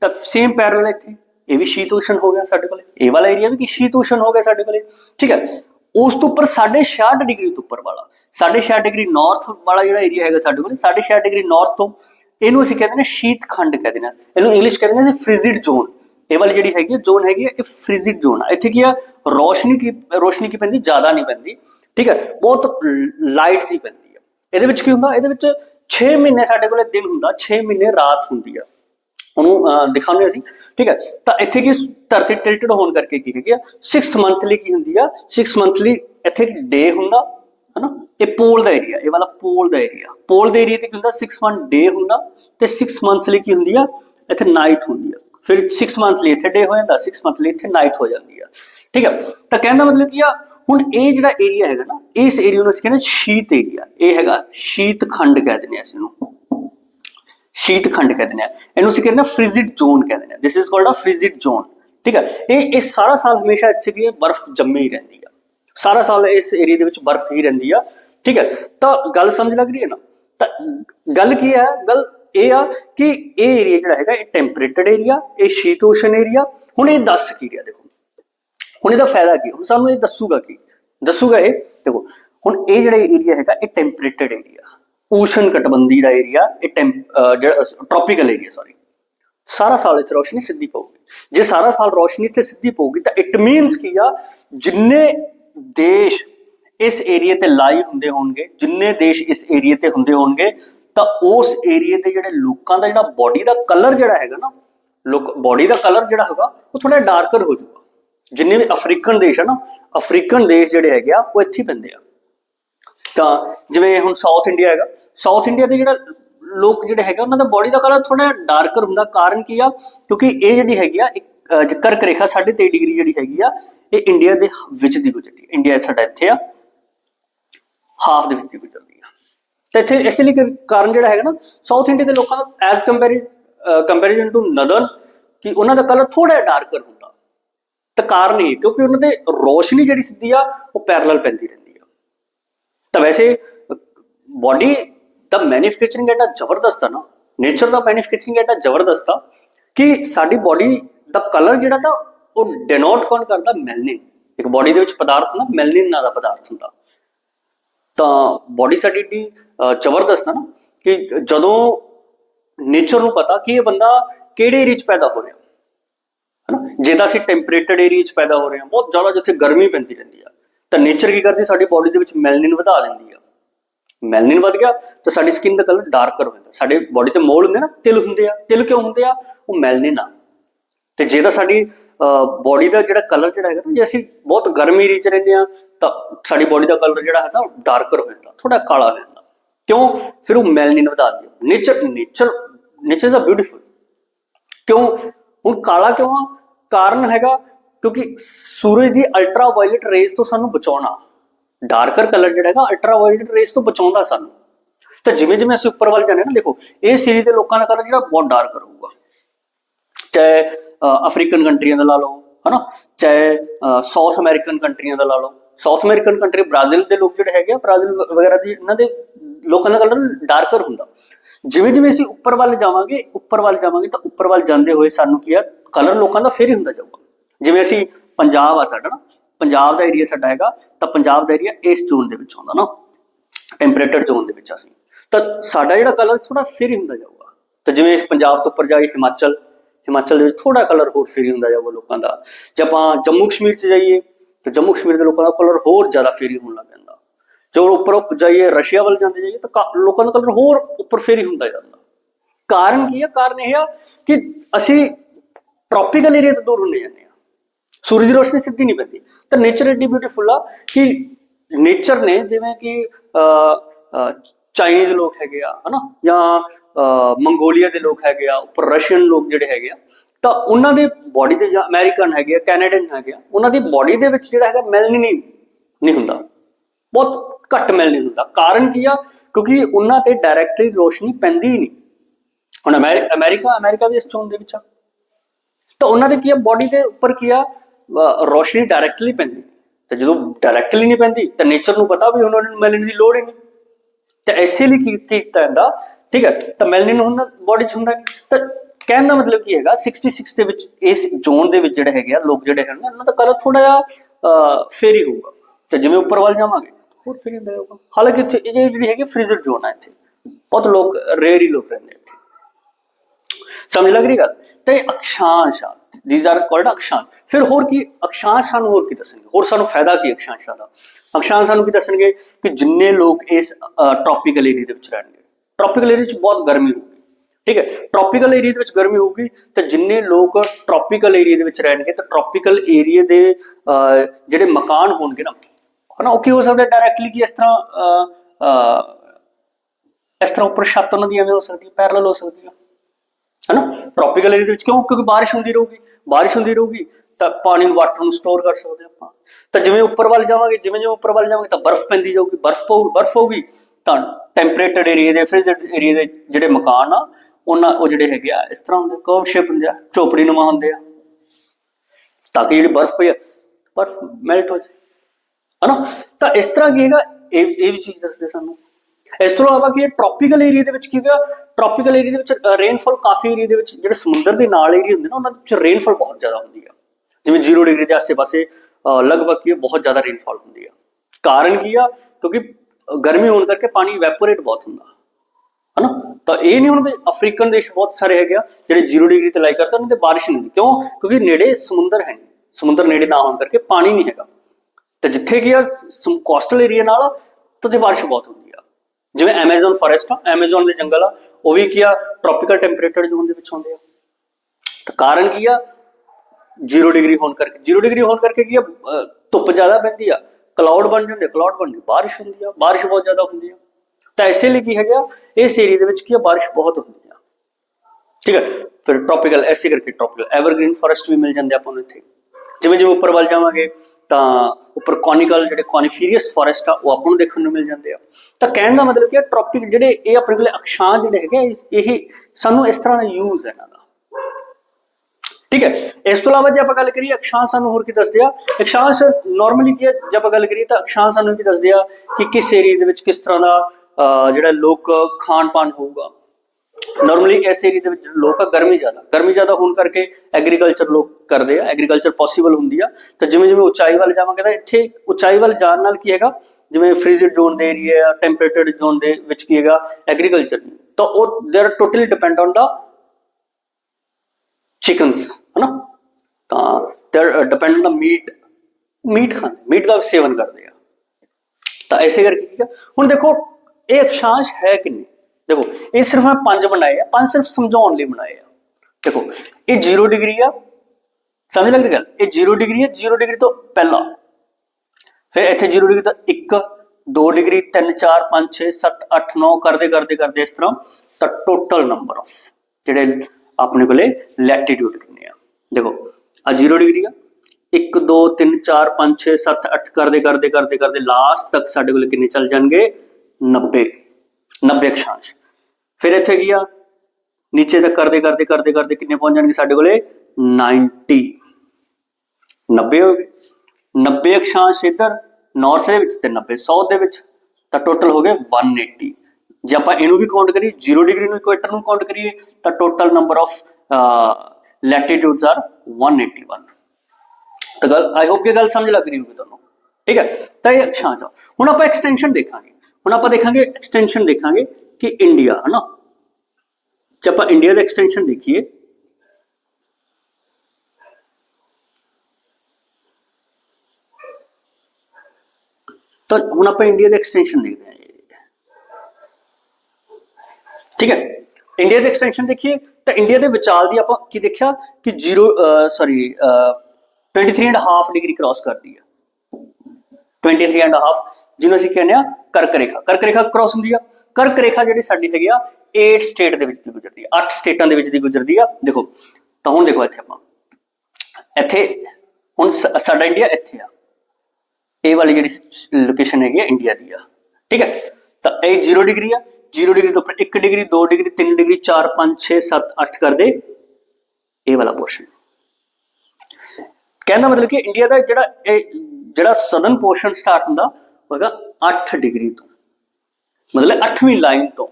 ਤਾਂ ਸੇਮ ਪੈਰਲ ਇੱਥੇ। ਇਹ ਵੀ ਸ਼ੀਤ ਊਸ਼ਨ ਹੋ ਗਿਆ ਸਾਡੇ ਕੋਲੇ। ਇਹ ਵਾਲਾ ਏਰੀਆ ਵੀ ਕੀ ਸ਼ੀਤ ਊਸ਼ਨ ਹੋ ਗਿਆ ਸਾਡੇ ਕੋਲੇ। ਠੀਕ ਹੈ? ਉਸ ਤੋਂ ਉੱਪਰ 66 ਡਿਗਰੀ ਤੋਂ ਉੱਪਰ ਵਾਲਾ। 66 ਡਿਗਰੀ ਨਾਰਥ ਵਾਲਾ ਜਿਹੜਾ ਏਰੀਆ ਹੈਗਾ ਸਾਡੇ ਕੋਲੇ 66 ਡਿਗਰੀ ਨਾਰਥ ਤੋਂ ਇਹਨੂੰ ਅਸੀਂ ਕਹਿੰਦੇ ਨੇ ਸ਼ੀਤ ਖੰਡ ਕਹਿੰਦੇ ਨੇ ਇਹਨੂੰ ਇੰਗਲਿਸ਼ ਕਹਿੰਦੇ ਨੇ ਫ੍ਰਿਜ਼ਿਡ ਜ਼ੋਨ ਇਹ ਵਾਲੀ ਜਿਹੜੀ ਹੈਗੀ ਜ਼ੋਨ ਹੈਗੀ ਹੈ, ਇਹ ਫ੍ਰਿਜ਼ਿਡ ਜ਼ੋਨ ਆ। ਇੱਥੇ ਕੀ ਆ? ਰੋਸ਼ਨੀ ਕੀ ਰੋਸ਼ਨੀ ਕੀ ਪੈਂਦੀ? ਜ਼ਿਆਦਾ ਨਹੀਂ ਪੈਂਦੀ। ਠੀਕ ਹੈ? ਬਹੁਤ ਲਾਈਟ ਦੀ ਪੈਂਦੀ ਆ। ਇਹਦੇ ਵਿੱਚ ਕੀ ਹੁੰਦਾ? ਇਹਦੇ ਵਿੱਚ 6 ਮਹੀਨੇ ਸਾਡੇ ਕੋਲੇ ਦਿਨ ਹੁੰਦਾ 6 ਮਹੀਨੇ ਰਾਤ ਹੁੰਦੀ ਆ। ਉਹਨੂੰ ਅਹ, ਦਿਖਾਉਂਦੇ ਅਸੀਂ। ਠੀਕ ਹੈ? ਤਾਂ ਇੱਥੇ ਕੀ ਧਰਤੀ ਟਿਲਟਡ ਹੋਣ ਕਰਕੇ ਕੀ ਹੈਗੀ ਆ? 6 ਮੰਥਲੀ ਕੀ ਹੁੰਦੀ ਆ? 6 ਮੰਥਲੀ ਇੱਥੇ ਡੇ ਹੁੰਦਾ। ਹਨਾ? ਇਹ ਪੋਲ ਦਾ ਏਰੀਆ ਇਹ ਵਾਲਾ ਪੋਲ ਦਾ ਏਰੀਆ ਪੋਲ ਦੇ ਏਰੀਆ ਤੇ ਕੀ ਹੁੰਦਾ? 6 ਮੰਥ ਡੇ ਹੁੰਦਾ। ਤੇ 6 ਲਈ ਕੀ ਹੁੰਦੀ ਆ? ਇੱਥੇ ਨਾਈਟ ਹੁੰਦੀ ਆ। ਫਿਰ 6 ਮੰਥਲੀ ਇੱਥੇ ਡੇ ਹੋ ਜਾਂਦਾ 6 ਮੰਥਲੀ ਇੱਥੇ ਨਾਈਟ ਹੋ ਜਾਂਦੀ ਆ। ਠੀਕ ਹੈ ਤਾਂ ਕਹਿੰਦਾ ਮਤਲਬ ਕੀ ਆ? ਹੁਣ ਇਹ ਜਿਹੜਾ ਏਰੀਆ ਹੈਗਾ ਨਾ, ਇਸ ਏਰੀਆ ਨੂੰ ਅਸੀਂ ਕਹਿੰਦੇ ਸ਼ੀਤ ਏਰੀਆ ਇਹ ਹੈਗਾ ਸ਼ੀਤ ਖੰਡ ਕਹਿ ਦਿੰਦੇ ਆ ਇਸ ਨੂੰ ਸ਼ੀਤ ਖੰਡ ਦਿੰਦੇ ਨੇ ਇਹਨੂੰ ਅਸੀਂ ਕਹਿੰਦੇ ਨੇ ਫ੍ਰਿਜ਼ਿਡ ਜ਼ੋਨ ਦਿੰਦੇ ਨੇ this is called a frigid zone ਠੀਕ ਹੈ ਇਹ ਇਹ ਸਾਰਾ ਸਾਲ ਹਮੇਸ਼ਾ ਇੱਥੇ ਕੀ ਹੈ ਬਰਫ਼ ਜੰਮੀ ਹੀ ਰਹਿੰਦੀ ਸਾਰਾ ਸਾਲ ਇਸ ਏਰੀਆ ਦੇ ਵਿੱਚ ਬਰਫ਼ ਹੀ ਰਹਿੰਦੀ ਆ। ਠੀਕ ਹੈ, ਤਾਂ ਗੱਲ ਸਮਝ ਲੱਗ ਰਹੀ ਹੈ ਨਾ? ਤਾਂ ਗੱਲ ਕੀ ਹੈ? ਗੱਲ ਇਹ ਆ ਕਿ ਇਹ ਏਰੀਆ ਜਿਹੜਾ ਹੈਗਾ, ਇਹ ਟੈਂਪਰੇਟਡ ਏਰੀਆ ਇਹ ਸ਼ੀਤੋਸ਼ਨ ਏਰੀਆ ਹੁਣ ਇਹ ਦੱਸ ਕੀ ਰਿਹਾ ਦੇਖੋ। ਹੁਣ ਇਹਦਾ ਫਾਇਦਾ ਕੀ? ਹੁਣ ਸਾਨੂੰ ਇਹ ਦੱਸੂਗਾ ਕੀ? ਦੱਸੂਗਾ ਇਹ, ਦੇਖੋ, ਹੁਣ ਇਹ ਜਿਹੜਾ ਏਰੀਆ ਹੈਗਾ, ਇਹ ਟੈਂਪਰੇਟਡ ਏਰੀਆ ਊਸ਼ਨ ਕਟਬੰਦੀ ਦਾ ਏਰੀਆ ਇਹ ਟੈਂਪ ਜਿਹੜਾ ਟ੍ਰੋਪੀਕਲ ਏਰੀਆ ਸੌਰੀ ਸਾਰਾ ਸਾਲ ਇੱਥੇ ਰੋਸ਼ਨੀ ਸਿੱਧੀ ਪਊਗੀ। ਜੇ ਸਾਰਾ ਸਾਲ ਰੋਸ਼ਨੀ ਇੱਥੇ ਸਿੱਧੀ ਪਊਗੀ, ਤਾਂ ਇਟ ਮੀਨਸ ਕੀ ਆ? ਜਿੰਨੇ ਦੇਸ਼ ਇਸ ਏਰੀਆ ਤੇ ਲਾਈ ਹੁੰਦੇ ਹੋਣਗੇ, ਜਿੰਨੇ ਦੇਸ਼ ਇਸ ਏਰੀਆ ਤੇ ਹੁੰਦੇ ਹੋਣਗੇ, ਤਾਂ ਉਸ ਏਰੀਆ ਤੇ ਜਿਹੜੇ ਲੋਕਾਂ ਦਾ ਜਿਹੜਾ ਬਾਡੀ ਦਾ ਕਲਰ ਜਿਹੜਾ ਹੈਗਾ ਨਾ, ਲੋਕ ਬਾਡੀ ਦਾ ਕਲਰ ਜਿਹੜਾ ਹੈਗਾ, ਉਹ ਥੋੜਾ ਡਾਰਕਰ ਹੋ ਜਾਊਗਾ। ਜਿੰਨੇ ਵੀ ਅਫਰੀਕਨ ਦੇਸ਼ ਆ ਨਾ ਅਫਰੀਕਨ ਦੇਸ਼ ਜਿਹੜੇ ਹੈਗੇ ਆ, ਉਹ ਇੱਥੇ ਪੈਂਦੇ ਆ। ਤਾਂ ਜਿਵੇਂ ਹੁਣ ਸਾਊਥ ਇੰਡੀਆ ਹੈਗਾ ਸਾਊਥ ਇੰਡੀਆ ਦੇ ਜਿਹੜਾ ਲੋਕ ਜਿਹੜੇ ਹੈਗਾ ਉਹਨਾਂ ਦਾ ਬਾਡੀ ਦਾ ਕਲਰ ਥੋੜਾ ਡਾਰਕਰ ਹੁੰਦਾ। ਕਾਰਨ ਕੀ ਆ? ਕਿਉਂਕਿ ਇਹ ਜਿਹੜੀ ਹੈਗੀ ਆ, ਇੱਕ ਕਰਕ ਰੇਖਾ 3.5 ਡਿਗਰੀ ਜਿਹੜੀ ਹੈਗੀ ਆ ਇਹ ਇੰਡੀਆ ਦੇ ਵਿੱਚ ਦੀ ਗੁਜ਼ਰਦੀ ਹੈ। ਇੰਡੀਆ ਸਾਡਾ ਇੱਥੇ ਆ। ਹਾਫ ਦੇ ਵਿੱਚ ਦੀ ਗੁਜ਼ਰਦੀ ਆ। ਤਾਂ ਇੱਥੇ ਇਸ ਲਈ ਕਾਰਨ ਜਿਹੜਾ ਹੈਗਾ ਨਾ ਸਾਊਥ ਇੰਡੀਆ ਦੇ ਲੋਕਾਂ ਦਾ ਐਜ਼ ਕੰਪੈਰੀ ਕੰਪੈਰੀਜ਼ਨ ਟੂ ਨਦਰਨ ਕਿ ਉਹਨਾਂ ਦਾ ਕਲਰ ਥੋੜਾ ਡਾਰਕਰ ਹੁੰਦਾ। ਤਾਂ ਕਾਰਨ ਇਹ, ਕਿਉਂਕਿ ਉਹਨਾਂ ਦੇ ਰੋਸ਼ਨੀ ਜਿਹੜੀ ਸਿੱਧੀ ਆ, ਉਹ ਪੈਰਲਲ ਪੈਂਦੀ ਰਹਿੰਦੀ ਆ। ਤਾਂ ਵੈਸੇ ਬਾਡੀ ਦਾ ਮੈਨੂਫੈਕਚਰਿੰਗ ਐਡਾ ਜ਼ਬਰਦਸਤ ਆ ਨਾ ਨੇਚਰ ਦਾ ਮੈਨੂਫੈਕਚਰਿੰਗ ਐਡਾ ਜ਼ਬਰਦਸਤ ਆ, ਕਿ ਸਾਡੀ ਬਾਡੀ ਦਾ ਕਲਰ ਜਿਹੜਾ ਨਾ ਉਹ ਡਿਨੋਟ ਕੌਣ ਕਰਦਾ? ਮੈਲਨਿਨ ਇੱਕ ਬਾਡੀ ਦੇ ਵਿੱਚ ਪਦਾਰਥ ਨਾ ਮੈਲਨਿਨ ਨਾਂ ਦਾ ਪਦਾਰਥ ਹੁੰਦਾ। ਤਾਂ ਬਾਡੀ ਸਾਡੀ ਏਡੀ ਜ਼ਬਰਦਸਤ ਆ ਨਾ ਕਿ ਜਦੋਂ ਨੇਚਰ ਨੂੰ ਪਤਾ ਕਿ ਇਹ ਬੰਦਾ ਕਿਹੜੇ ਏਰੀਆ 'ਚ ਪੈਦਾ ਹੋ ਰਿਹਾ। ਹਨਾ? ਜੇ ਤਾਂ ਅਸੀਂ ਟੈਂਪਰੇਚਰਡ ਏਰੀਆ 'ਚ ਪੈਦਾ ਹੋ ਰਹੇ ਹਾਂ, ਬਹੁਤ ਜ਼ਿਆਦਾ ਜਿੱਥੇ ਗਰਮੀ ਪੈਂਦੀ ਰਹਿੰਦੀ ਆ, ਤਾਂ ਨੇਚਰ ਕੀ ਕਰਦੀ? ਸਾਡੀ ਬਾਡੀ ਦੇ ਵਿੱਚ ਮੈਲਨਿਨ ਵਧਾ ਦਿੰਦੀ ਆ। ਮੈਲਨਿਨ ਵਧ ਗਿਆ, ਤਾਂ ਸਾਡੀ ਸਕਿਨ ਦਾ ਕਲਰ ਡਾਰਕਰ ਹੋ ਜਾਂਦਾ। ਸਾਡੇ ਬਾਡੀ ਤੇ ਮੋਲ ਹੁੰਦੇ ਨਾ, ਤਿਲ ਹੁੰਦੇ ਆ। ਤਿਲ ਕਿਉਂ ਹੁੰਦੇ ਆ? ਉਹ ਮੈਲਨਿਨ ਆ। ਤੇ ਜੇ ਤਾਂ ਸਾਡੀ ਬਾਡੀ ਦਾ ਜਿਹੜਾ ਕਲਰ ਜਿਹੜਾ ਹੈਗਾ ਨਾ, ਜੇ ਅਸੀਂ ਬਹੁਤ ਗਰਮੀ ਏਰੀਆ 'ਚ ਰਹਿੰਦੇ ਆ ਤਾਂ ਸਾਡੀ ਬਾਡੀ ਦਾ ਕਲਰ ਜਿਹੜਾ ਹੈ ਨਾ ਡਾਰਕਰ ਹੋ ਜਾਂਦਾ ਥੋੜਾ ਕਾਲਾ ਹੋ ਜਾਂਦਾ। ਕਿਉਂ? ਫਿਰ ਉਹ ਮੈਲਨਿਨ ਵਧਾ ਦਿੰਦੀ nature nature nature is a beautiful ਕਿਉਂ? ਹੁਣ ਕਾਲਾ ਕਿਉਂ ਆ? ਕਾਰਨ ਹੈਗਾ ਕਿਉਂਕਿ ਸੂਰਜ ਦੀ ਅਲਟਰਾ ਵਾਇਲਟ ਰੇਜ਼ ਤੋਂ ਸਾਨੂੰ ਬਚਾਉਣਾ। ਡਾਰਕਰ ਕਲਰ ਜਿਹੜਾ ਹੈਗਾ ਅਲਟਰਾ ਵਾਇਲਟ ਰੇਜ਼ ਤੋਂ ਬਚਾਉਂਦਾ ਸਾਨੂੰ। ਤਾਂ ਜਿਵੇਂ ਜਿਵੇਂ ਅਸੀਂ ਉੱਪਰ ਵੱਲ ਜਾਂਦੇ ਹਾਂ ਨਾ, ਦੇਖੋ, ਇਹ ਸੀਰੀਜ਼ ਦੇ ਲੋਕਾਂ ਦਾ ਕਲਰ ਜਿਹੜਾ ਬਹੁਤ ਡਾਰਕਰ ਹੋਊਗਾ। ਚਾਹੇ ਅਫਰੀਕਨ ਕੰਟਰੀਆਂ ਦਾ ਲਾ ਲਓ, ਹਨਾ? ਚਾਹੇ ਸਾਊਥ ਅਮਰੀਕਨ ਕੰਟਰੀਆਂ ਦਾ ਲਾ ਲਓ। ਸਾਊਥ ਅਮਰੀਕਨ ਕੰਟਰੀ ਬ੍ਰਾਜ਼ੀਲ ਦੇ ਲੋਕ ਜਿਹੜੇ ਹੈਗੇ ਆ ਬ੍ਰਾਜ਼ੀਲ ਵਗੈਰਾ ਦੀ ਇਹਨਾਂ ਦੇ ਲੋਕਾਂ ਦਾ ਕਲਰ ਡਾਰਕਰ ਹੁੰਦਾ। ਜਿਵੇਂ ਜਿਵੇਂ ਅਸੀਂ ਉੱਪਰ ਵੱਲ ਜਾਵਾਂਗੇ, ਉੱਪਰ ਵੱਲ ਜਾਵਾਂਗੇ, ਤਾਂ ਉੱਪਰ ਵੱਲ ਜਾਂਦੇ ਹੋਏ ਸਾਨੂੰ ਕੀ ਆ ਕਲਰ ਲੋਕਾਂ ਦਾ ਫੇਰ ਹੀ ਹੁੰਦਾ ਜਾਊਗਾ। ਜਿਵੇਂ ਅਸੀਂ ਪੰਜਾਬ ਆ ਸਾਡਾ ਨਾ, ਪੰਜਾਬ ਦਾ ਏਰੀਆ ਸਾਡਾ ਹੈਗਾ, ਤਾਂ ਪੰਜਾਬ ਦਾ ਏਰੀਆ ਇਸ ਜ਼ੋਨ ਦੇ ਵਿੱਚ ਆਉਂਦਾ ਨਾ ਟੈਂਪਰੇਚਰ ਜ਼ੋਨ ਦੇ ਵਿੱਚ ਅਸੀਂ। ਤਾਂ ਸਾਡਾ ਜਿਹੜਾ ਕਲਰ ਥੋੜਾ ਫੇਰ ਹੀ ਹੁੰਦਾ ਜਾਊਗਾ। ਤਾਂ ਜਿਵੇਂ ਇਸ ਪੰਜਾਬ ਤੋਂ ਉੱਪਰ ਜਾਈਏ, ਹਿਮਾਚਲ ਹਿਮਾਚਲ ਦੇ ਵਿੱਚ ਥੋੜਾ ਕਲਰ ਹੋਰ ਫੇਰੀ ਹੁੰਦਾ ਜਾਊਗਾ ਲੋਕਾਂ ਦਾ। ਜੇ ਆਪਾਂ ਜੰਮੂ ਕਸ਼ਮੀਰ 'ਚ ਜਾਈਏ, ਤਾਂ ਜੰਮੂ ਕਸ਼ਮੀਰ ਦੇ ਲੋਕਾਂ ਦਾ ਕਲਰ ਹੋਰ ਜ਼ਿਆਦਾ ਫੇਰੀ ਹੋਣ ਲੱਗ ਜਾਂਦਾ। ਜੋ ਉੱਪਰ ਉੱਪ ਜਾਈਏ, ਰਸ਼ੀਆ ਵੱਲ ਜਾਂਦੇ ਜਾਈਏ, ਤਾਂ ਕਾ- ਲੋਕਾਂ ਦਾ ਕਲਰ ਹੋਰ ਉੱਪਰ ਫੇਰੀ ਹੁੰਦਾ ਜਾਂਦਾ। ਕਾਰਨ ਕੀ ਹੈ ਕਾਰਨ ਇਹ ਆ ਕਿ ਅਸੀਂ ਟ੍ਰੋਪੀਕਲ ਏਰੀਆ ਤੋਂ ਦੂਰ ਹੁੰਦੇ ਜਾਂਦੇ ਆ ਸੂਰਜ ਦੀ ਰੋਸ਼ਨੀ ਸਿੱਧੀ ਨਹੀਂ ਪੈਂਦੀ। ਤਾਂ ਨੇਚਰ ਏਡੀ ਬਿਊਟੀਫੁਲ ਆ ਕਿ ਨੇਚਰ ਨੇ ਜਿਵੇਂ ਕਿ ਚਾਈਨੀਜ਼ ਲੋਕ ਹੈਗੇ ਆ, ਹਨਾ? ਜਾਂ ਮੰਗੋਲੀਆ ਦੇ ਲੋਕ ਹੈਗੇ ਆ, ਉੱਪਰ ਰਸ਼ੀਅਨ ਲੋਕ ਜਿਹੜੇ ਹੈਗੇ ਆ, ਤਾਂ ਉਹਨਾਂ ਦੇ ਬਾਡੀ ਦੇ ਜਾਂ ਅਮਰੀਕਨ ਹੈਗੇ ਆ ਕੈਨੇਡੀਅਨ ਹੈਗੇ ਆ, ਉਹਨਾਂ ਦੀ ਬਾਡੀ ਦੇ ਵਿੱਚ ਜਿਹੜਾ ਹੈਗਾ ਮੈਲਨਿਨ ਨਹੀਂ ਹੁੰਦਾ। ਬਹੁਤ ਘੱਟ ਮੈਲਨਿਨ ਹੁੰਦਾ। ਕਾਰਨ ਕੀ ਆ? ਕਿਉਂਕਿ ਉਹਨਾਂ ਤੇ ਡਾਇਰੈਕਟਲੀ ਰੋਸ਼ਨੀ ਪੈਂਦੀ ਹੀ ਨਹੀਂ। ਹੁਣ ਅਮੈਰੀ- ਅਮਰੀਕਾ ਅਮਰੀਕਾ ਵੀ ਇਸ ਚੋਣ ਦੇ ਵਿੱਚ ਆ। ਤਾਂ ਉਹਨਾਂ ਦੇ ਕੀ ਆ? ਬਾਡੀ ਦੇ ਉੱਪਰ ਕੀ ਆ? ਰੋਸ਼ਨੀ ਡਾਇਰੈਕਟਲੀ ਪੈਂਦੀ। ਤੇ ਜਦੋਂ ਡਾਇਰੈਕਟਲੀ ਨਹੀਂ ਪੈਂਦੀ, ਤਾਂ ਨੇਚਰ ਨੂੰ ਪਤਾ ਵੀ ਉਹਨਾਂ ਨੂੰ ਮੈਲਨ ਦੀ ਲੋੜ ਹੀ ਨਹੀਂ। ਤੇ ਐਸੇ ਲਈ ਕੀ ਕੀਤਾ ਜਾਂਦਾ, ਠੀਕ ਹੈ, ਤਾਂ ਮੈਲਨਿਨ ਹੁੰਦਾ ਬਾਡੀ 'ਚ ਹੁੰਦਾ, ਤਾਂ ਕਹਿਣ ਦਾ ਮਤਲਬ ਕੀ ਹੈਗਾ 66 ਦੇ ਵਿੱਚ ਇਸ ਜ਼ੋਨ ਦੇ ਵਿੱਚ ਜਿਹੜੇ ਹੈਗੇ ਆ, ਲੋਕ ਜਿਹੜੇ ਹਨ ਉਹਨਾਂ ਦਾ ਕਲਰ ਥੋੜਾ ਜਿਹਾ ਫੇਰੀ ਹੋਊਗਾ। ਤੇ ਜਿਵੇਂ ਉੱਪਰ ਵੱਲ ਜਾਵਾਂਗੇ, ਹੋਰ ਫੇਰੀ ਹੁੰਦਾ ਹੋਊਗਾ। ਹਾਲਾਂਕਿ ਇੱਥੇ ਇਹ ਜਿਹੜੀ ਹੈਗੀ ਫ੍ਰੀਜ਼ਰ ਜ਼ੋਨ ਹੈ ਇੱਥੇ। ਬਹੁਤ ਲੋਕ ਰੇਅਰ ਹੀ ਲੋਕ ਰਹਿੰਦੇ ਇੱਥੇ। ਸਮਝ ਲੱਗ ਰਹੀ ਗੱਲ? ਤੇ ਅਕਸ਼ਾਂਸ਼ਾਂ ਅਕਸ਼ਾਂਸ਼ ਆ। ਥੀਸ ਆਰ ਕਾਲਡ ਅਕਸ਼ਾਂਸ਼। ਫਿਰ ਹੋਰ ਕੀ, ਅਕਸ਼ਾਂਸ਼ ਸਾਨੂੰ ਹੋਰ ਕੀ ਦੱਸਣਗੇ? ਹੋਰ ਸਾਨੂੰ ਫਾਇਦਾ ਕੀ ਅਕਸ਼ਾਂਸ਼ਾਂ ਦਾ? ਅਕਸ਼ਾਂ ਸਾਨੂੰ ਕੀ ਦੱਸਣਗੇ ਕਿ ਜਿੰਨੇ ਲੋਕ ਇਸ ਟ੍ਰੋਪੀਕਲ ਏਰੀਆ ਦੇ ਵਿੱਚ ਰਹਿਣਗੇ। ਟ੍ਰੋਪੀਕਲ ਏਰੀਆ 'ਚ ਬਹੁਤ ਗਰਮੀ ਹੋਊਗੀ। ਠੀਕ ਹੈ? ਟ੍ਰੋਪੀਕਲ ਏਰੀਆ ਦੇ ਵਿੱਚ ਗਰਮੀ ਹੋਊਗੀ ਤੇ ਜਿੰਨੇ ਲੋਕ ਟ੍ਰੋਪੀਕਲ ਏਰੀਆ ਦੇ ਵਿੱਚ ਰਹਿਣਗੇ ਤਾਂ ਟ੍ਰੋਪੀਕਲ ਏਰੀਆ ਦੇ ਜਿਹੜੇ ਮਕਾਨ ਹੋਣਗੇ ਨਾ, ਹਨਾ, ਉਹ ਕੀ ਹੋ ਸਕਦਾ ਡਾਇਰੈਕਟਲੀ ਕਿ ਇਸ ਤਰ੍ਹਾਂ ਇਸ ਤਰ੍ਹਾਂ ਉੱਪਰ ਛੱਤ ਉਹਨਾਂ ਦੀ ਐਵੇਂ ਹੋ ਸਕਦੀ ਹੈ ਪੈਰਲਲ ਹੋ ਸਕਦੀ ਹੈ ਹਨਾ? ਟ੍ਰੋਪੀਕਲ ਏਰੀਆ ਦੇ ਵਿੱਚ ਕਿਉਂ? ਕਿਉਂਕਿ ਬਾਰਿਸ਼ ਹੁੰਦੀ ਰਹੂਗੀ। ਬਾਰਿਸ਼ ਹੁੰਦੀ ਰਹੂਗੀ ਤਾਂ ਪਾਣੀ ਨੂੰ ਵਾਟਰ ਨੂੰ ਸਟੋਰ ਕਰ ਸਕਦੇ ਆਪਾਂ। ਤਾਂ ਜਿਵੇਂ ਉੱਪਰ ਵੱਲ ਜਾਵਾਂਗੇ, ਜਿਵੇਂ ਜਿਵੇਂ ਉੱਪਰ ਵੱਲ ਜਾਵਾਂਗੇ ਤਾਂ ਬਰਫ਼ ਪੈਂਦੀ ਜਾਊਗੀ, ਬਰਫ਼ ਪਊ, ਬਰਫ਼ ਹੋਊਗੀ, ਤਾਂ ਟੈਂਪਰੇਚਰ ਏਰੀਆ ਦੇ ਫ੍ਰੀਜ਼ਡ ਏਰੀਆ ਦੇ ਜਿਹੜੇ ਮਕਾਨ ਆ, ਉਹਨਾਂ, ਉਹ ਜਿਹੜੇ ਹੈਗੇ ਆ, ਇਸ ਤਰ੍ਹਾਂ ਹੁੰਦੇ ਕਰਵ ਸ਼ੇਪ ਹੁੰਦੇ ਆ, ਝੋਪੜੀ ਨੂੰਮਾ ਹੁੰਦੇ ਆ। ਤਾਂ ਕਿ ਜਿਹੜੀ ਬਰਫ਼ ਪਈ ਆ, ਬਰਫ਼ ਮੈਲਟ ਹੋ ਜਾਏ। ਹਨਾ? ਤਾਂ ਇਸ ਤਰ੍ਹਾਂ ਕੀ ਹੈਗਾ? ਇਹ ਇਹ ਵੀ ਚੀਜ਼ ਦੱਸਦੇ ਸਾਨੂੰ। ਇਸ ਤੋਂ ਇਲਾਵਾ ਕੀ ਟ੍ਰੋਪੀਕਲ ਏਰੀਆ ਦੇ ਵਿੱਚ ਕੀ ਹੋਇਆ ਟ੍ਰੋਪੀਕਲ ਏਰੀਆ ਦੇ ਵਿੱਚ ਰੇਨਫਾਲ ਕਾਫੀ ਏਰੀਆ ਦੇ ਵਿੱਚ, ਜਿਹੜੇ ਸਮੁੰਦਰ ਦੇ ਨਾਲ ਏਰੀਆ ਹੁੰਦੇ ਨਾ, ਉਹਨਾਂ ਦੇ ਵਿੱਚ ਰੇਨਫਾਲ ਬਹੁਤ ਜ਼ਿਆਦਾ ਹੁੰਦੀ ਆ। ਜਿਵੇਂ 0 ਡਿਗਰੀ ਦੇ ਆਸ-ਪਾਸੇ ਲਗਭਗ ਕੀ ਆ, ਬਹੁਤ ਜ਼ਿਆਦਾ ਰੇਨਫਾਲ ਹੁੰਦੀ ਆ। ਕਾਰਨ ਕੀ ਆ? ਕਿਉਂਕਿ ਗਰਮੀ ਹੋਣ ਕਰਕੇ ਪਾਣੀ ਇਵੈਪੋਰੇਟ ਬਹੁਤ ਹੁੰਦਾ। ਹਨਾ? ਤਾਂ ਇਹ ਨਹੀਂ ਹੁਣ ਵੀ ਅਫਰੀਕਨ ਦੇਸ਼ ਬਹੁਤ ਸਾਰੇ ਹੈਗੇ ਆ ਜਿਹੜੇ 0 ਡਿਗਰੀ ਤੇ ਲਾਈ ਕਰਦੇ ਉਹਨਾਂ ਤੇ ਬਾਰਿਸ਼ ਨਹੀਂ ਹੁੰਦੀ। ਕਿਉਂ? ਕਿਉਂਕਿ ਨੇੜੇ ਸਮੁੰਦਰ ਹੈ ਨਹੀਂ। ਸਮੁੰਦਰ ਨੇੜੇ ਨਾ ਹੋਣ ਕਰਕੇ ਪਾਣੀ ਨਹੀਂ ਹੈਗਾ। ਤੇ ਜਿੱਥੇ ਕੀ ਆ ਕੋਸਟਲ ਏਰੀਆ ਨਾਲ ਤਾਂ ਤੇ ਬਾਰਿਸ਼ ਬਹੁਤ ਹੁੰਦੀ ਆ। ਜਿਵੇਂ ਐਮਾਜ਼ਨ ਫੋਰੈਸਟ ਆ ਐਮਾਜ਼ਨ ਦੇ ਜੰਗਲ ਆ ਉਹ ਵੀ ਕੀ ਆ ਟ੍ਰੋਪੀਕਲ ਟੈਂਪਰੇਚਰ ਜ਼ੋਨ ਦੇ ਵਿੱਚ ਹੁੰਦੇ ਆ। ਤਾਂ ਕਾਰਨ ਕੀ ਆ? 0 ਡਿਗਰੀ ਹੋਣ ਕਰਕੇ 0 ਡਿਗਰੀ ਹੋਣ ਕਰਕੇ ਕੀ ਆ? ਧੁੱਪ ਜ਼ਿਆਦਾ ਪੈਂਦੀ ਆ ਕਲਾਉਡ ਬਣ ਜਾਂਦੇ ਕਲਾਉਡ ਬਣ ਜਾਂਦੇ ਬਾਰਿਸ਼ ਹੁੰਦੀ ਆ ਬਾਰਿਸ਼ ਬਹੁਤ ਜ਼ਿਆਦਾ ਹੁੰਦੀ ਆ। ਤਾਂ ਇਸੇ ਲਈ ਕੀ ਹੈਗਾ ਇਸ ਏਰੀਆ ਦੇ ਵਿੱਚ ਕੀ ਆ ਬਾਰਿਸ਼ ਬਹੁਤ ਹੁੰਦੀ ਆ। ਠੀਕ ਹੈ ਫਿਰ ਟ੍ਰੋਪੀਕਲ ਐਸੇ ਕਰਕੇ ਟ੍ਰੋਪੀਕਲ ਐਵਰਗ੍ਰੀਨ ਫੋਰੈਸਟ ਵੀ ਮਿਲ ਜਾਂਦੇ ਆਪਾਂ ਨੂੰ ਇੱਥੇ। ਜਿਵੇਂ ਜਿਵੇਂ ਉੱਪਰ ਵੱਲ ਜਾਵਾਂਗੇ ਤਾਂ ਉੱਪਰ ਕੋਨਿਕਲ ਜਿਹੜੇ ਕੋਨੀਫੀਰੀਅਸ ਫੋਰੈਸਟ ਆ ਉਹ ਆਪਾਂ ਨੂੰ ਦੇਖਣ ਨੂੰ ਮਿਲ ਜਾਂਦੇ ਆ। ਤਾਂ ਕਹਿਣ ਦਾ ਮਤਲਬ ਕੀ ਹੈ ਟ੍ਰੋਪਿਕ ਜਿਹੜੇ ਇਹ ਆਪਣੇ ਕੋਲੇ ਅਕਸ਼ਾਂ ਜਿਹੜੇ ਹੈਗੇ ਆ, ਇਹ ਸਾਨੂੰ ਇਸ ਤਰ੍ਹਾਂ ਦਾ ਯੂਜ਼ ਹੈ ਇਹਨਾਂ ਦਾ। ਠੀਕ ਹੈ? ਇਸ ਤੋਂ ਇਲਾਵਾ ਜੇ ਆਪਾਂ ਗੱਲ ਕਰੀਏ ਅਕਸ਼ਾਂ ਸਾਨੂੰ ਹੋਰ ਕੀ ਦੱਸਦੇ ਆ? ਅਕਸ਼ਾਂਸ਼ ਨਾਰਮਲੀ ਕੀ ਹੈ? ਜੇ ਆਪਾਂ ਗੱਲ ਕਰੀਏ ਤਾਂ ਅਕਸ਼ਾਂ ਸਾਨੂੰ ਕੀ ਦੱਸਦੇ ਆ ਕਿ ਕਿਸ ਏਰੀਆ ਦੇ ਵਿੱਚ ਕਿਸ ਤਰ੍ਹਾਂ ਦਾ ਅਹ, ਜਿਹੜਾ ਲੋਕ ਖਾਣ ਪਾਣ ਹੋਊਗਾ। ਨਾਰਮਲੀ ਇਸ ਏਰੀਆ ਦੇ ਵਿੱਚ ਲੋਕ ਆ ਗਰਮੀ ਜ਼ਿਆਦਾ। ਗਰਮੀ ਜ਼ਿਆਦਾ ਹੋਣ ਕਰਕੇ ਐਗਰੀਕਲਚਰ ਲੋਕ ਕਰਦੇ ਆ ਐਗਰੀਕਲਚਰ ਪੋਸੀਬਲ ਹੁੰਦੀ ਆ। ਤਾਂ ਜਿਵੇਂ ਜਿਵੇਂ ਉਚਾਈ ਵੱਲ ਜਾਵਾਂਗੇ ਤਾਂ ਇੱਥੇ ਉਚਾਈ ਵੱਲ ਜਾਣ ਨਾਲ ਕੀ ਹੈਗਾ? ਜਿਵੇਂ ਫ੍ਰੀਜ਼ਡ ਜ਼ੋਨ ਦੇ ਏਰੀਆ ਆ ਟੈਂਪਰੇਚਰਡ ਜ਼ੋਨ ਦੇ ਵਿੱਚ ਕੀ ਹੈਗਾ? ਐਗਰੀਕਲਚਰ ਤਾਂ ਉਹ they are totally depend on the chickens ਹਨਾ ਤਾਂ they are depend on the meat meat ਖਾਂਦੇ ਮੀਟ ਦਾ ਸੇਵਨ ਕਰਦੇ ਆ ਤਾਂ ਐਸੇ ਕਰਕੇ ਕੀ ਆ ਹੁਣ ਦੇਖੋ ਇਹ ਅਕਸ਼ਾਂਸ਼ ਹੈ ਕਿੰਨੇ ਦੇਖੋ ਇਹ ਸਿਰਫ ਮੈਂ ਪੰਜ ਬਣਾਏ ਆ ਪੰਜ ਸਿਰਫ ਸਮਝਾਉਣ ਲਈ ਬਣਾਏ ਆ ਦੇਖੋ ਇਹ 0 ਡਿਗਰੀ ਆ ਸਮਝ ਲੱਗ ਰਹੀ ਗੱਲ ਇਹ 0 ਡਿਗਰੀ ਹੈ 0 ਡਿਗਰੀ ਤੋਂ ਪਹਿਲਾਂ ਫਿਰ ਇੱਥੇ 0 ਡਿਗਰੀ ਤੋਂ 1 2 ਡਿਗਰੀ 3 4 5 6 7 8 9 ਕਰਦੇ ਕਰਦੇ ਕਰਦੇ ਇਸ ਤਰ੍ਹਾਂ ਤਾਂ ਟੋਟਲ ਨੰਬਰ ਆਫ ਜਿਹੜੇ ਆਪਣੇ ਕੋਲੇ ਲੈਟੀਟਿਊਡ ਕਿੰਨੇ ਆ? ਦੇਖੋ ਆ 0 ਡਿਗਰੀ ਆ। 1 2 3 4 5 6 7 8 ਕਰਦੇ ਕਰਦੇ ਕਰਦੇ ਕਰਦੇ ਲਾਸਟ ਤੱਕ ਸਾਡੇ ਕੋਲ ਕਿੰਨੇ ਚੱਲ ਜਾਣਗੇ? 90 90 ਅਕਸ਼ਾਂਸ਼ ਫਿਰ ਇੱਥੇ ਕੀ ਆ? ਨੀਚੇ ਤੱਕ ਕਰਦੇ ਕਰਦੇ ਕਰਦੇ ਕਰਦੇ ਕਿੰਨੇ ਪਹੁੰਚ ਜਾਣਗੇ ਸਾਡੇ ਕੋਲੇ? 90 90 ਹੋ ਗਏ। 90 ਅਕਸ਼ਾਂਸ਼ ਇੱਧਰ ਨਾਰਥ ਦੇ ਵਿੱਚ ਤੇ 90 ਸਾਊਥ ਦੇ ਵਿੱਚ ਤਾਂ ਟੋਟਲ ਹੋ ਗਏ 180 ਜੇ ਆਪਾਂ ਇਹਨੂੰ ਵੀ ਕਾਊਂਟ ਕਰੀਏ 0 ਡਿਗਰੀ ਨੂੰ ਇਕੁਏਟਰ ਨੂੰ ਕਾਊਂਟ ਕਰੀਏ ਤਾਂ total number of latitudes are 181 ਤਾਂ ਗੱਲ ਆਈ ਹੋਪ ਕਿ ਗੱਲ ਸਮਝ ਲੱਗ ਰਹੀ ਹੋਵੇ ਤੁਹਾਨੂੰ ਠੀਕ ਹੈ ਤਾਂ ਇਹ ਅਕਸ਼ਾਂਸ਼ ਆ ਹੁਣ ਆਪਾਂ ਐਕਸਟੈਂਸ਼ਨ ਦੇਖਾਂਗੇ ਹੁਣ ਆਪਾਂ ਦੇਖਾਂਗੇ ਐਕਸਟੈਂਸ਼ਨ ਦੇਖਾਂਗੇ ਕਿ ਇੰਡੀਆ ਹਨਾ ਜੇ ਆਪਾਂ ਇੰਡੀਆ ਦਾ ਐਕਸਟੈਂਸ਼ਨ ਦੇਖੀਏ ਤਾਂ ਹੁਣ ਆਪਾਂ ਇੰਡੀਆ ਦਾ ਐਕਸਟੈਂਸ਼ਨ ਦੇਖਦੇ ਹਾਂ ਠੀਕ ਹੈ? ਇੰਡੀਆ ਦੇ ਐਕਸਟੈਂਸ਼ਨ ਦੇਖੀਏ, ਤਾਂ ਇੰਡੀਆ ਦੇ ਵਿਚਾਲ ਦੀ ਆਪਾਂ ਕੀ ਦੇਖਿਆ ਕਿ 0 sorry 23 and half degree cross ਕਰਦੀ ਹੈ। 23 ਐਂਡ ਹਾਫ ਜਿਹਨੂੰ ਅਸੀਂ ਕਹਿੰਦੇ ਆ ਕਰਕ ਰੇਖਾ। ਕਰਕ ਰੇਖਾ ਕ੍ਰਾਸ ਹੁੰਦੀ ਆ। ਕਰਕ ਰੇਖਾ ਜਿਹੜੀ ਸਾਡੀ ਹੈਗੀ ਆ 8 ਸਟੇਟ ਦੇ ਵਿੱਚ ਦੀ ਗੁਜ਼ਰਦੀ ਆ। 8 ਸਟੇਟਾਂ ਦੇ ਵਿੱਚ ਦੀ ਗੁਜ਼ਰਦੀ ਆ। ਦੇਖੋ, ਤਾਂ ਹੁਣ ਦੇਖੋ ਇੱਥੇ ਆਪਾਂ। ਇੱਥੇ, ਹੁਣ ਸਾਡਾ ਇੰਡੀਆ ਇੱਥੇ ਆ। ਇਹ ਵਾਲੀ ਜਿਹੜੀ ਲੋਕੇਸ਼ਨ ਹੈਗੀ ਆ ਇੰਡੀਆ ਦੀ ਆ। ਠੀਕ ਹੈ? ਤਾਂ ਇਹ 0 ਡਿਗਰੀ ਆ। 0 ਡਿਗਰੀ ਤੋਂ ਫਿਰ 1 ਡਿਗਰੀ 2 ਡਿਗਰੀ 3 ਡਿਗਰੀ 4 5 6 7 8 ਕਰਦੇ ਇਹ ਵਾਲਾ ਪੋਰਸ਼ਨ ਕਹਿੰਦਾ ਮਤਲਬ ਕਿ ਇੰਡੀਆ ਦਾ ਜਿਹੜਾ ਇਹ ਜਿਹੜਾ ਸਦਨ ਪੋਰਸ਼ਨ ਸਟਾਰਟ ਹੁੰਦਾ, ਉਹ ਹੈਗਾ 8 ਡਿਗਰੀ ਤੋਂ। ਮਤਲਬ 8ਵੀਂ ਲਾਈਨ ਤੋਂ।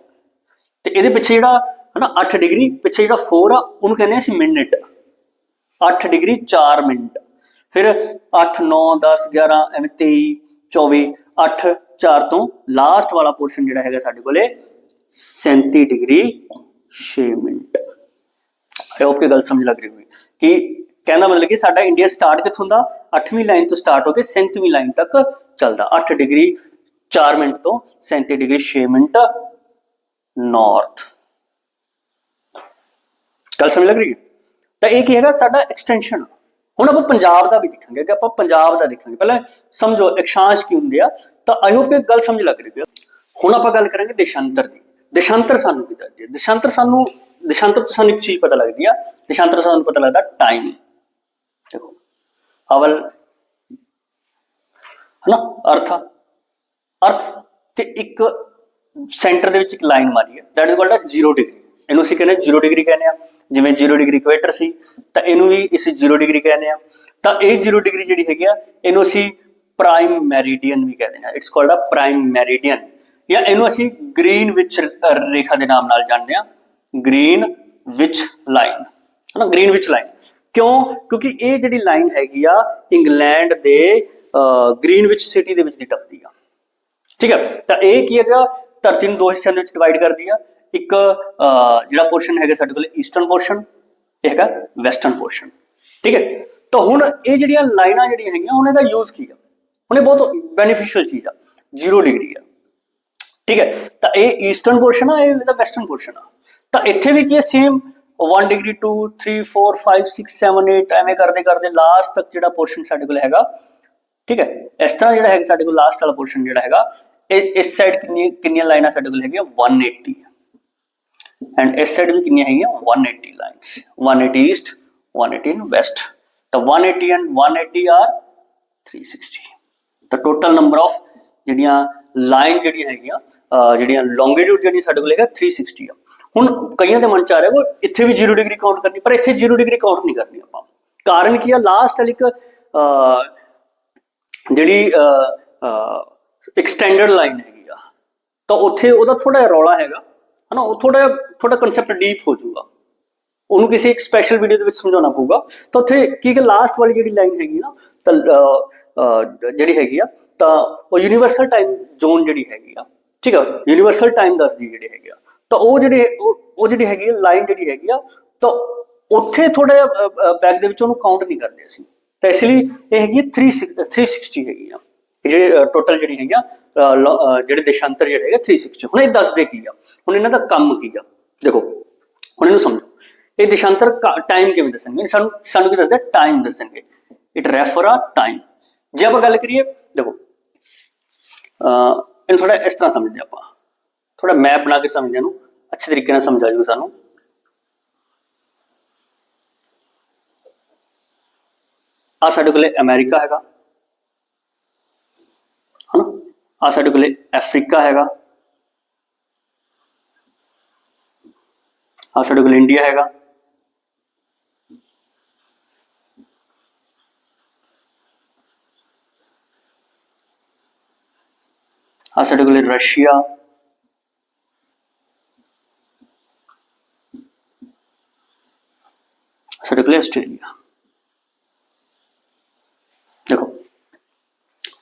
ਤੇ ਇਹਦੇ ਪਿੱਛੇ ਜਿਹੜਾ ਹਨਾ 8 ਡਿਗਰੀ ਪਿੱਛੇ ਜਿਹੜਾ 4 ਆ, ਉਹਨੂੰ ਕਹਿੰਦੇ ਅਸੀਂ ਮਿੰਟ 8 ਡਿਗਰੀ 4 ਮਿੰਟ ਫਿਰ 8 9 10 11 ਐਵੇਂ 23 24 8 4 ਤੋਂ ਲਾਸਟ ਵਾਲਾ ਪੋਰਸ਼ਨ ਜਿਹੜਾ ਹੈਗਾ ਸਾਡੇ ਕੋਲੇ 37 ਡਿਗਰੀ 6 ਮਿੰਟ। ਆਈ ਹੋਪ ਕਿ ਗੱਲ ਸਮਝ ਲੱਗ ਰਹੀ ਹੋਈ ਕਿ ਕਹਿੰਦਾ ਮਤਲਬ ਕਿ ਸਾਡਾ ਇੰਡੀਆ ਸਟਾਰਟ ਕਿੱਥੋਂ ਦਾ 8ਵੀਂ ਲਾਈਨ ਤੋਂ ਸਟਾਰਟ ਹੋ ਕੇ 37ਵੀਂ ਲਾਈਨ ਤੱਕ ਚੱਲਦਾ। 8 ਡਿਗਰੀ 4 ਮਿੰਟ ਤੋਂ 37 ਡਿਗਰੀ 6 ਮਿੰਟ ਨਾਰਥ ਗੱਲ ਸਮਝ ਲੱਗ ਰਹੀ ਹੈ? ਤਾਂ ਇਹ ਕੀ ਹੈਗਾ? ਸਾਡਾ ਐਕਸਟੈਂਸ਼ਨ ਹੁਣ ਆਪਾਂ ਪੰਜਾਬ ਦਾ ਵੀ ਦੇਖਾਂਗੇ। ਕਿ ਆਪਾਂ ਪੰਜਾਬ ਦਾ ਦੇਖਾਂਗੇ, ਪਹਿਲਾਂ ਸਮਝੋ, ਅਕਸ਼ਾਂਸ਼ ਕੀ ਹੁੰਦੇ ਆ? ਤਾਂ ਆਈ ਹੋਪ ਕਿ ਗੱਲ ਸਮਝ ਲੱਗ ਰਹੀ ਹੈ। ਹੁਣ ਆਪਾਂ ਗੱਲ ਕਰਾਂਗੇ ਦੇਸ਼ਾਂਤਰ ਦੀ। ਦੇਸ਼ਾਂਤਰ ਸਾਨੂੰ ਕੀ ਦੱਸਦੀ ਹੈ? ਦੇਸ਼ਾਂਤਰ ਸਾਨੂੰ ਦੇਸ਼ਾਂਤਰ ਤੋਂ ਸਾਨੂੰ ਇੱਕ ਚੀਜ਼ ਪਤਾ ਲੱਗਦੀ ਆ। ਦੇਸ਼ਾਂਤਰ ਸਾਨੂੰ ਪਤਾ ਲੱਗਦਾ ਟਾਈਮ ਦੇਖੋ ਅਵਲ ਹਨਾ? ਅਰਥ। ਅਰਥ ਤੇ ਇੱਕ ਸੈਂਟਰ ਦੇ ਵਿੱਚ ਇੱਕ ਲਾਈਨ ਮਾਰੀ ਹੈ। That is called a 0 degree ਇਹਨੂੰ ਅਸੀਂ ਕਹਿੰਦੇ 0 ਡਿਗਰੀ ਕਹਿੰਦੇ ਆ। ਜਿਵੇਂ 0 ਡਿਗਰੀ ਇਕੁਏਟਰ ਸੀ, ਤਾਂ ਇਹਨੂੰ ਵੀ ਅਸੀਂ 0 ਡਿਗਰੀ ਕਹਿੰਦੇ ਆ। ਤਾਂ ਇਹ 0 ਡਿਗਰੀ ਜਿਹੜੀ ਹੈਗੀ ਆ, ਇਹਨੂੰ ਅਸੀਂ ਪ੍ਰਾਈਮ ਮੈਰੀਡੀਅਨ ਵੀ ਕਹਿੰਦੇ ਆ। It's called a prime meridian ਜਾਂ ਇਹਨੂੰ ਅਸੀਂ ਗ੍ਰੀਨ ਵਿਚ ਰੇਖਾ ਦੇ ਨਾਮ ਨਾਲ ਜਾਣਦੇ ਆ ਗ੍ਰੀਨ ਵਿਚ ਲਾਈਨ ਹਨਾ ਗ੍ਰੀਨ ਵਿਚ ਲਾਈਨ ਕਿਉਂ? ਕਿਉਂਕਿ ਇਹ ਜਿਹੜੀ ਲਾਈਨ ਹੈਗੀ ਆ, ਇੰਗਲੈਂਡ ਦੇ ਗ੍ਰੀਨ ਵਿਚ ਸਿਟੀ ਦੇ ਵਿੱਚ ਦੀ ਟੱਪਦੀ ਆ। ਠੀਕ ਹੈ ਤਾਂ ਇਹ ਕੀ ਹੈਗਾ? ਧਰਤੀ ਨੂੰ ਦੋ ਹਿੱਸਿਆਂ ਦੇ ਵਿੱਚ ਡਿਵਾਈਡ ਕਰਦੀ ਆ। ਇੱਕ ਜਿਹੜਾ ਪੋਰਸ਼ਨ ਹੈਗਾ ਸਾਡੇ ਕੋਲ ਈਸਟਰਨ ਪੋਰਸ਼ਨ ਇਹ ਹੈਗਾ ਵੈਸਟਰਨ ਪੋਰਸ਼ਨ ਠੀਕ ਹੈ? ਤਾਂ ਹੁਣ ਇਹ ਜਿਹੜੀਆਂ ਲਾਈਨਾਂ ਜਿਹੜੀਆਂ ਹੈਗੀਆਂ ਉਹਨਾਂ ਦਾ ਯੂਜ਼ ਕੀ ਆ? ਹੁਣ ਇਹ ਬਹੁਤ ਬੈਨੀਫੀਸ਼ੀਅਲ ਚੀਜ਼ ਆ। 0 ਡਿਗਰੀ ਆ। ਠੀਕ ਹੈ ਤਾਂ ਇਹ ਈਸਟਰਨ ਪੋਰਸ਼ਨ ਆ ਇਹ ਇਹਦਾ ਵੈਸਟਰਨ ਪੋਰਸ਼ਨ ਆ ਤਾਂ ਇੱਥੇ ਵੀ ਕੀ ਹੈ ਸੇਮ 1 ਡਿਗਰੀ 2 3 4 5 6 7 8 ਐਵੇਂ ਕਰਦੇ ਕਰਦੇ ਲਾਸਟ ਤੱਕ ਜਿਹੜਾ ਪੋਰਸ਼ਨ ਸਾਡੇ ਕੋਲ ਹੈਗਾ ਠੀਕ ਹੈ ਇਸ ਤਰ੍ਹਾਂ ਜਿਹੜਾ ਹੈਗਾ ਸਾਡੇ ਕੋਲ ਲਾਸਟ ਵਾਲਾ ਪੋਰਸ਼ਨ ਜਿਹੜਾ ਹੈਗਾ ਇਹ ਇਸ ਸਾਈਡ ਕਿੰਨੀ ਕਿੰਨੀਆਂ ਲਾਈਨਾਂ ਸਾਡੇ ਕੋਲ ਹੈਗੀਆਂ 180 ਐਂਡ ਇਸ ਸਾਈਡ ਵੀ ਕਿੰਨੀਆਂ ਹੈਗੀਆਂ 180 ਲਾਈਨਸ 180 ਈਸਟ 180 ਵੈਸਟ ਤਾਂ 180 ਐਂਡ 180 ਆਰ 360 ਤਾਂ ਟੋਟਲ ਨੰਬਰ ਆਫ ਜਿਹੜੀਆਂ ਲਾਈਨ ਜਿਹੜੀਆਂ ਹੈਗੀਆਂ ਅਹ ਜਿਹੜੀਆਂ ਲੌਂਗੀਟਿਊਡ ਜਿਹੜੀ ਸਾਡੇ ਕੋਲ ਹੈਗਾ 360 ਆ। ਹੁਣ ਕਈਆਂ ਦੇ ਮਨ ਚ ਆ ਰਿਹਾ ਉਹ ਇੱਥੇ ਵੀ 0 ਡਿਗਰੀ ਕਾਊਂਟ ਕਰਨੀ, ਪਰ ਇੱਥੇ 0 ਡਿਗਰੀ ਕਾਊਂਟ ਨਹੀਂ ਕਰਨੀ ਆਪਾਂ। ਕਾਰਨ ਕੀ ਆ? ਲਾਸਟ ਵਾਲੀ ਇੱਕ ਜਿਹੜੀ ਇੱਕ ਸਟੈਂਡਰਡ ਲਾਈਨ ਹੈਗੀ ਆ। ਤਾਂ ਉੱਥੇ ਉਹਦਾ ਥੋੜਾ ਜਿਹਾ ਰੌਲਾ ਹੈਗਾ, ਹਨਾ? ਉਹ ਥੋੜਾ ਥੋੜਾ ਕਨਸੈਪਟ ਡੀਪ ਹੋ ਜਾਊਗਾ। ਉਹਨੂੰ ਕਿਸੇ ਇੱਕ ਸਪੈਸ਼ਲ ਵੀਡੀਓ ਦੇ ਵਿੱਚ ਸਮਝਾਉਣਾ ਪਊਗਾ। ਤਾਂ ਉੱਥੇ ਕੀ ਕਿ ਲਾਸਟ ਵਾਲੀ ਜਿਹੜੀ ਲਾਈਨ ਹੈਗੀ ਨਾ, ਤਾਂ ਜਿਹੜੀ ਹੈਗੀ ਆ, ਤਾਂ ਉਹ ਯੂਨੀਵਰਸਲ ਟਾਈਮ ਜ਼ੋਨ ਜਿਹੜੀ ਹੈਗੀ ਆ ਠੀਕ ਆ ਯੂਨੀਵਰਸਲ ਟਾਈਮ ਦੱਸਦੀ ਜਿਹੜੇ ਹੈਗੇ ਆ। ਤਾਂ ਉਹ ਜਿਹੜੇ, ਉਹ ਉਹ ਜਿਹੜੀ ਹੈਗੀ ਲਾਈਨ ਜਿਹੜੀ ਹੈਗੀ ਆ, ਤਾਂ ਉੱਥੇ ਥੋੜਾ ਜਿਹਾ ਬੈਕ ਦੇ ਵਿੱਚ ਉਹਨੂੰ ਕਾਊਂਟ ਨਹੀਂ ਕਰਦੇ ਅਸੀਂ। ਤਾਂ ਇਸ ਲਈ ਇਹ ਹੈਗੀ 3 360 ਹੈਗੀ ਆ। ਜਿਹੜੇ ਟੋਟਲ ਜਿਹੜੀ ਹੈਗੀ ਆ ਜਿਹੜੇ ਦੇਸ਼ਾਂਤਰ ਜਿਹੜੇ ਹੈਗੇ 360 ਹੁਣ ਇਹ ਦੱਸਦੇ ਕੀ ਆ? ਹੁਣ ਇਹਨਾਂ ਦਾ ਕੰਮ ਕੀ ਆ? ਦੇਖੋ, ਹੁਣ ਇਹਨੂੰ ਸਮਝੋ। ਇਹ ਦੇਸ਼ਾਂਤਰ ਟਾਈਮ ਕਿਵੇਂ ਦੱਸਣਗੇ? ਸਾਨੂੰ ਸਾਨੂੰ ਕੀ ਦੱਸਦੇ? ਟਾਈਮ ਦੱਸਣਗੇ। ਇਟ ਰੈਫਰ ਆ ਟਾਈਮ ਜੇ ਆਪਾਂ ਗੱਲ ਕਰੀਏ, ਦੇਖੋ, ਅਹ ਇਹਨੂੰ ਥੋੜਾ ਇਸ ਤਰ੍ਹਾਂ ਸਮਝਦੇ ਆਪਾਂ। ਥੋੜਾ ਮੈਪ ਬਣਾ ਕੇ ਸਮਝਣ ਨੂੰ, ਅੱਛੇ ਤਰੀਕੇ ਨਾਲ ਸਮਝਾ ਜੂ ਸਾਨੂੰ। ਆ ਸਾਡੇ ਕੋਲੇ ਅਮਰੀਕਾ ਹੈਗਾ। ਹਨਾ? ਆ ਸਾਡੇ ਕੋਲੇ ਅਫਰੀਕਾ ਹੈਗਾ। ਆ ਸਾਡੇ ਕੋਲ ਇੰਡੀਆ ਹੈਗਾ। ਆ ਸਾਡੇ ਕੋਲ ਰਸ਼ੀਆ। ਸਾਡੇ ਕੋਲ ਆਸਟ੍ਰੇਲੀਆ। ਦੇਖੋ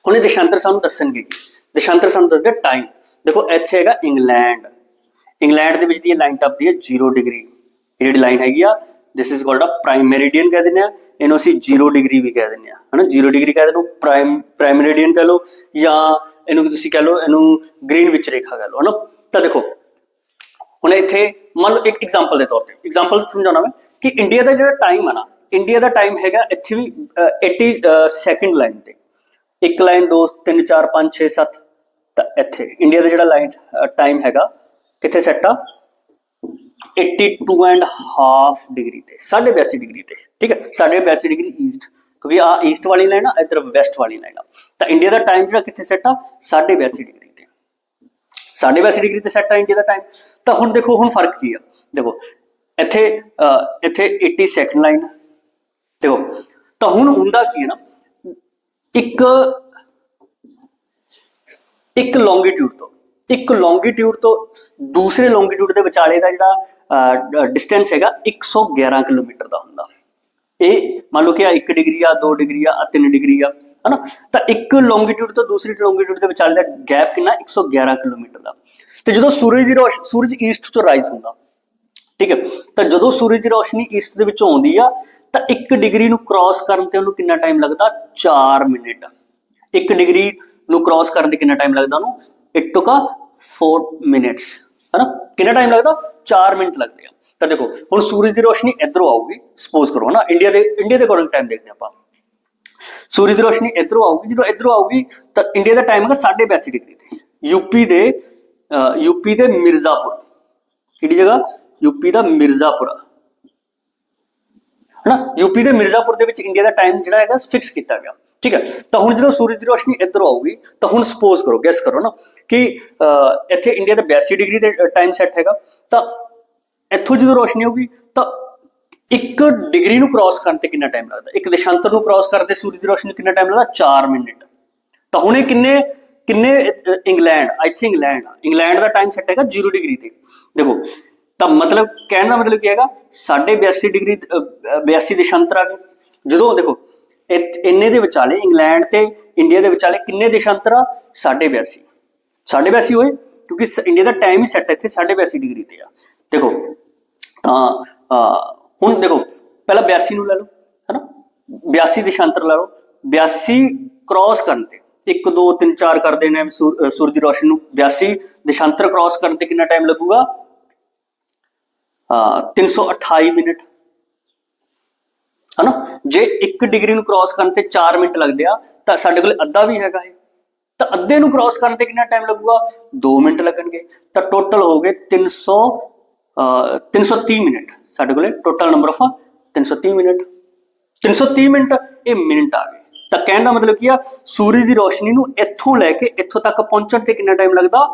ਹੁਣ ਇਹ ਦੇਸ਼ਾਂਤਰ ਸਾਨੂੰ ਦੱਸਣਗੇ। ਕੀ? ਦੇਸ਼ਾਂਤਰ ਸਾਨੂੰ ਦੱਸਦੇ ਟਾਈਮ ਦੇਖੋ, ਇੱਥੇ ਹੈਗਾ ਇੰਗਲੈਂਡ। ਇੰਗਲੈਂਡ ਦੇ ਵਿੱਚ ਦੀ ਇਹ ਲਾਈਨ ਟੱਪਦੀ ਹੈ 0 ਡਿਗਰੀ ਇਹ ਜਿਹੜੀ ਲਾਈਨ ਹੈਗੀ ਆ this is called a prime meridian ਕਹਿ ਦਿੰਦੇ ਆ। ਇਹਨੂੰ ਅਸੀਂ 0 ਡਿਗਰੀ ਵੀ ਕਹਿ ਦਿੰਦੇ ਆ। ਹਨਾ? 0 ਡਿਗਰੀ ਕਹਿ ਦਿੰਦੇ ਪ੍ਰਾਈਮ ਪ੍ਰਾਈਮ ਮੈਰੀਡੀਅਨ ਕਹ ਲਓ ਜਾਂ ਇਹਨੂੰ ਕੀ ਤੁਸੀਂ ਕਹ ਲਓ, ਇਹਨੂੰ ਗ੍ਰੀਨ ਵਿੱਚ ਰੇਖਾ ਕਹ ਲਓ, ਹਨਾ? ਤਾਂ ਦੇਖੋ, ਹੁਣ ਇੱਥੇ ਮੰਨ ਲਓ ਇੱਕ ਐਗਜ਼ਾਮਪਲ ਦੇ ਤੌਰ ਤੇ ਐਗਜ਼ਾਮਪਲ ਸਮਝਾਉਣਾ ਮੈਂ ਕਿ ਇੰਡੀਆ ਦਾ ਜਿਹੜਾ ਟਾਈਮ ਹੈ ਨਾ ਇੰਡੀਆ ਦਾ ਟਾਈਮ ਹੈਗਾ ਇੱਥੇ ਵੀ 80 ਸੈਕਿੰਡ ਲਾਈਨ ਤੇ। ਇੱਕ ਲਾਈਨ 2 3 4 5 6 7 ਤਾਂ ਇੱਥੇ ਇੰਡੀਆ ਦਾ ਜਿਹੜਾ ਲਾਈਨ ਟਾਈਮ ਹੈਗਾ, ਕਿੱਥੇ ਸੈੱਟ ਆ? 82 ਐਂਡ ਹਾਫ ਡਿਗਰੀ ਤੇ 82 ਡਿਗਰੀ ਤੇ, ਠੀਕ ਹੈ? 82 ਡਿਗਰੀ ਈਸਟ ਕਿਉਂਕਿ ਆ ਈਸਟ ਵਾਲੀ ਲਾਈਨ ਆ, ਇਧਰ ਵੈਸਟ ਵਾਲੀ ਲਾਈਨ ਆ। ਤਾਂ ਇੰਡੀਆ ਦਾ ਟਾਈਮ ਜਿਹੜਾ ਕਿੱਥੇ ਸੈੱਟ ਆ? 82 ਡਿਗਰੀ ਤੇ। 82 ਡਿਗਰੀ ਤੇ ਸੈੱਟ ਆ ਇੰਡੀਆ ਦਾ ਟਾਈਮ ਤਾਂ ਹੁਣ ਦੇਖੋ, ਹੁਣ ਫ਼ਰਕ ਕੀ ਆ? ਦੇਖੋ, ਇੱਥੇ ਇੱਥੇ 80 ਸੈਕਿੰਡ ਲਾਈਨ ਦੇਖੋ, ਤਾਂ ਹੁਣ ਹੁੰਦਾ ਕੀ ਹੈ ਨਾ? ਇੱਕ ਇੱਕ ਲੌਂਗੀਟਿਊਡ ਤੋਂ, ਇੱਕ ਲੌਂਗੀਟਿਊਡ ਤੋਂ ਦੂਸਰੇ ਲੌਂਗੀਟਿਊਡ ਦੇ ਵਿਚਾਲੇ ਦਾ ਜਿਹੜਾ ਡਿਸਟੈਂਸ ਹੈਗਾ 111 ਕਿਲੋਮੀਟਰ ਦਾ ਇਹ ਮੰਨ ਲਓ ਕਿ ਆ 1 ਡਿਗਰੀ ਆ 2 ਡਿਗਰੀ ਆ 3 ਡਿਗਰੀ ਆ, ਹਨਾ? ਤਾਂ ਇੱਕ ਲੌਂਗੀਟਿਊਡ ਤੋਂ ਦੂਸਰੀ ਲੌਂਗੀਟਿਊਡ ਦੇ ਵਿਚਾਲੇ ਦਾ ਗੈਪ ਕਿੰਨਾ? 111 ਕਿਲੋਮੀਟਰ ਦਾ। ਤੇ ਜਦੋਂ ਸੂਰਜ ਦੀ ਰੋਸ਼, ਸੂਰਜ ਈਸਟ ਤੋਂ ਰਾਈਜ਼ ਹੁੰਦਾ, ਠੀਕ ਹੈ? ਤਾਂ ਜਦੋਂ ਸੂਰਜ ਦੀ ਰੋਸ਼ਨੀ ਈਸਟ ਦੇ ਵਿੱਚੋਂ ਆਉਂਦੀ ਆ, ਤਾਂ 1 ਡਿਗਰੀ ਨੂੰ ਕ੍ਰਾਸ ਕਰਨ ਤੇ ਉਹਨੂੰ ਕਿੰਨਾ ਟਾਈਮ ਲੱਗਦਾ? 4 ਮਿੰਟ। 1 ਡਿਗਰੀ ਨੂੰ ਕ੍ਰਾਸ ਕਰਨ ਤੇ ਕਿੰਨਾ ਟਾਈਮ ਲੱਗਦਾ ਉਹਨੂੰ? ਇਟ ਟੁਕ 4 ਮਿੰਟਸ ਹੈਨਾ? ਕਿੰਨਾ ਟਾਈਮ ਲੱਗਦਾ? 4 ਮਿੰਟ ਲੱਗਦੇ। ਤਾਂ ਦੇਖੋ ਹੁਣ ਸੂਰਜ ਦੀ ਰੋਸ਼ਨੀ ਇਧਰੋਂ ਆਊਗੀ ਸਪੋਜ਼ ਕਰੋ ਹਨਾ ਇੰਡੀਆ ਦੇ ਇੰਡੀਆ ਦੇ ਅਕੋਰਡਿੰਗ ਟਾਈਮ ਦੇਖਦੇ ਆਪਾਂ। ਸੂਰਜ ਦੀ ਰੋਸ਼ਨੀ ਇਧਰੋਂ ਆਊਗੀ ਜਦੋਂ ਇਧਰੋਂ ਆਊਗੀ ਤਾਂ ਇੰਡੀਆ ਦਾ ਟਾਈਮ ਹੈਗਾ 82 ਡਿਗਰੀ ਤੇ। ਯੂਪੀ ਦੇ ਯੂਪੀ ਦੇ ਮਿਰਜ਼ਾਪੁਰ। ਕਿਹੜੀ ਜਗ੍ਹਾ? ਯੂਪੀ ਦਾ ਮਿਰਜ਼ਾਪੁਰ। ਹਨਾ? ਯੂਪੀ ਦੇ ਮਿਰਜ਼ਾਪੁਰ ਦੇ ਵਿੱਚ ਇੰਡੀਆ ਦਾ ਟਾਈਮ ਜਿਹੜਾ ਹੈਗਾ ਫਿਕਸ ਕੀਤਾ ਗਿਆ। ਠੀਕ ਹੈ? ਤਾਂ ਹੁਣ ਜਦੋਂ ਸੂਰਜ ਦੀ ਰੋਸ਼ਨੀ ਇੱਧਰੋਂ ਆਊਗੀ ਤਾਂ ਹੁਣ ਸਪੋਜ਼ ਕਰੋ ਗੈਸ ਕਰੋ ਨਾ ਕਿ ਅਹ, ਇੱਥੇ ਇੰਡੀਆ ਦਾ 82 ਡਿਗਰੀ ਦੇ ਟਾਈਮ ਸੈੱਟ ਹੈਗਾ ਤਾਂ ਇੱਥੋਂ ਜਦੋਂ ਰੋਸ਼ਨੀ ਆਊਗੀ ਤਾਂ ਇੱਕ ਡਿਗਰੀ ਨੂੰ ਕ੍ਰਾਸ ਕਰਨ ਤੇ ਕਿੰਨਾ ਟਾਈਮ ਲੱਗਦਾ? ਇੱਕ ਦਿਸ਼ਾਂਤਰ ਨੂੰ ਕ੍ਰਾਸ ਕਰਦੇ ਸੂਰਜ ਦੀ ਰੋਸ਼ਨੀ ਕਿੰਨਾ ਟਾਈਮ ਲੱਗਦਾ? 4 ਮਿੰਟ। ਤਾਂ ਹੁਣ ਇਹ ਕਿੰਨੇ ਕਿੰਨੇ England I think England England the time set ਹੈਗਾ 0 ਡਿਗਰੀ ਤੇ। ਦੇਖੋ ਤਾਂ ਮਤਲਬ ਕਹਿਣ ਦਾ ਮਤਲਬ ਕੀ ਹੈਗਾ? 82 ਡਿਗਰੀ ਅਹ, 82 ਦਿਸ਼ਾਂਤਰ ਆ ਗਏ। ਜਦੋਂ ਦੇਖੋ ਇੰਨੇ ਦੇ ਵਿਚਾਲੇ ਇੰਗਲੈਂਡ ਤੇ ਇੰਡੀਆ ਦੇ ਵਿਚਾਲੇ ਕਿੰਨੇ ਦਿਸ਼ਾਂਤਰ ਆ? 82 82 ਹੋਏ ਕਿਉਂਕਿ ਸ- ਇੰਡੀਆ ਦਾ ਟਾਈਮ ਹੀ ਸੈੱਟ ਇੱਥੇ 82 ਡਿਗਰੀ ਤੇ ਆ। ਦੇਖੋ ਤਾਂ ਹੁਣ ਦੇਖੋ, ਪਹਿਲਾਂ 82 ਨੂੰ ਲੈ ਲਓ, ਹੈਨਾ? 82 ਦਿਸ਼ਾਂਤਰ ਲੈ ਲਓ। 82 ਕ੍ਰਾਸ ਕਰਨ ਤੇ 1 2 3 4 ਕਰਦੇ ਨੇ ਸੂਰ- ਅਹ, ਸੂਰਜ ਦੀ ਰੋਸ਼ਨੀ ਨੂੰ। 82 ਦਿਸ਼ਾਂਤਰ ਕ੍ਰਾਸ ਕਰਨ ਤੇ ਕਿੰਨਾ ਟਾਈਮ ਲੱਗੂਗਾ? 328 ਮਿੰਟ। ਹਨਾ? ਜੇ 1 ਡਿਗਰੀ ਨੂੰ ਕ੍ਰਾਸ ਕਰਨ ਤੇ 4 ਮਿੰਟ ਲੱਗਦੇ ਆ, ਤਾਂ ਸਾਡੇ ਕੋਲ ਅੱਧਾ ਵੀ ਹੈਗਾ ਹੈ ਤਾਂ ਅੱਧੇ ਨੂੰ ਕ੍ਰਾਸ ਕਰਨ ਤੇ ਕਿੰਨਾ ਟਾਈਮ ਲੱਗੂਗਾ? 2 ਮਿੰਟ ਲੱਗਣਗੇ। ਤਾਂ ਟੋਟਲ ਹੋ ਗਏ 300 ਅਹ 330 ਮਿੰਟ। ਸਾਡੇ ਕੋਲੇ total number of 330 minute. 330 minute, ਇਹ ਮਿੰਟ ਆ ਗਏ। ਤਾਂ ਕਹਿਣ ਦਾ ਮਤਲਬ ਕੀ ਆ, ਸੂਰਜ ਦੀ ਰੋਸ਼ਨੀ ਨੂੰ ਇੱਥੋਂ ਲੈ ਕੇ ਇੱਥੋਂ ਤੱਕ ਪਹੁੰਚਣ ਤੇ ਕਿੰਨਾ ਟਾਈਮ ਲੱਗਦਾ?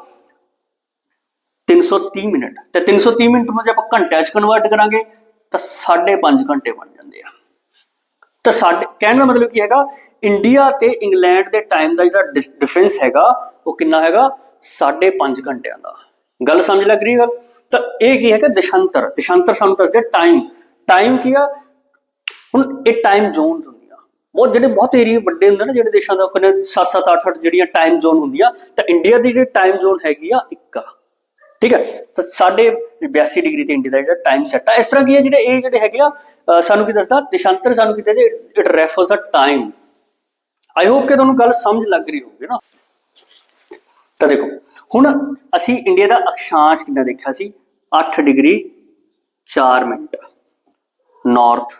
330 ਮਿੰਟ। ਤੇ 330 ਮਿੰਟ ਨੂੰ ਜੇ ਆਪਾਂ ਘੰਟਿਆਂ 'ਚ ਕਨਵਰਟ ਕਰਾਂਗੇ, ਤਾਂ 5.5 ਘੰਟੇ ਬਣ ਜਾਂਦੇ ਆ। ਤਾਂ ਸਾਡੇ ਕਹਿਣ ਦਾ ਮਤਲਬ ਕੀ ਹੈਗਾ ਇੰਡੀਆ ਤੇ ਇੰਗਲੈਂਡ ਦੇ ਟਾਈਮ ਦਾ ਜਿਹੜਾ ਡਿਫਰੈਂਸ ਹੈਗਾ, ਉਹ ਕਿੰਨਾ ਹੈਗਾ? 5.5 ਘੰਟਿਆਂ ਦਾ। ਗੱਲ ਸਮਝ ਲੱਗ ਰਹੀ ਗੱਲ? ਤਾਂ ਇਹ ਕੀ ਹੈਗਾ ਦਿਸ਼ਾਂਤਰ ਦਿਸ਼ਾਂਤਰ ਸਾਨੂੰ ਦੱਸਦੇ ਟਾਈਮ ਟਾਈਮ ਕੀ ਆ? ਹੁਣ ਇਹ ਟਾਈਮ ਜ਼ੋਨਸ ਹੁੰਦੀਆਂ। ਬਹੁਤ ਜਿਹੜੇ ਬਹੁਤ ਏਰੀਆ ਵੱਡੇ ਹੁੰਦੇ ਨੇ ਜਿਹੜੇ ਦੇਸ਼ਾਂ ਦਾ ਕੋਨੇ 7-7 8-8 ਜਿਹੜੀਆਂ ਟਾਈਮ ਜ਼ੋਨ ਹੁੰਦੀਆਂ, ਤਾਂ ਇੰਡੀਆ ਦੀ ਜਿਹੜੀ ਟਾਈਮ ਜ਼ੋਨ ਹੈਗੀ ਆ, ਇੱਕ ਆ। ਠੀਕ ਹੈ? ਤਾਂ ਸਾਡੇ 82 ਡਿਗਰੀ ਤੇ ਇੰਡੀਆ ਦਾ ਜਿਹੜਾ ਟਾਈਮ ਸੈੱਟ ਆ, ਇਸ ਤਰ੍ਹਾਂ ਕੀ ਹੈ ਜਿਹੜੇ ਇਹ ਜਿਹੜੇ ਹੈਗੇ ਆ ਸਾਨੂੰ ਕੀ ਦੱਸਦਾ? ਦਿਸ਼ਾਂਤਰ ਸਾਨੂੰ ਕੀ ਦੱਸਦਾ it refers a time I hope ਕਿ ਤੁਹਾਨੂੰ ਗੱਲ ਸਮਝ ਲੱਗ ਰਹੀ ਹੋਵੇ ਨਾ। ਤਾਂ ਦੇਖੋ, ਹੁਣ ਅਸੀਂ ਇੰਡੀਆ ਦਾ ਅਕਸ਼ਾਂਸ਼ ਕਿੰਨਾ ਦੇਖਿਆ ਸੀ? 8 degree 4 minute. North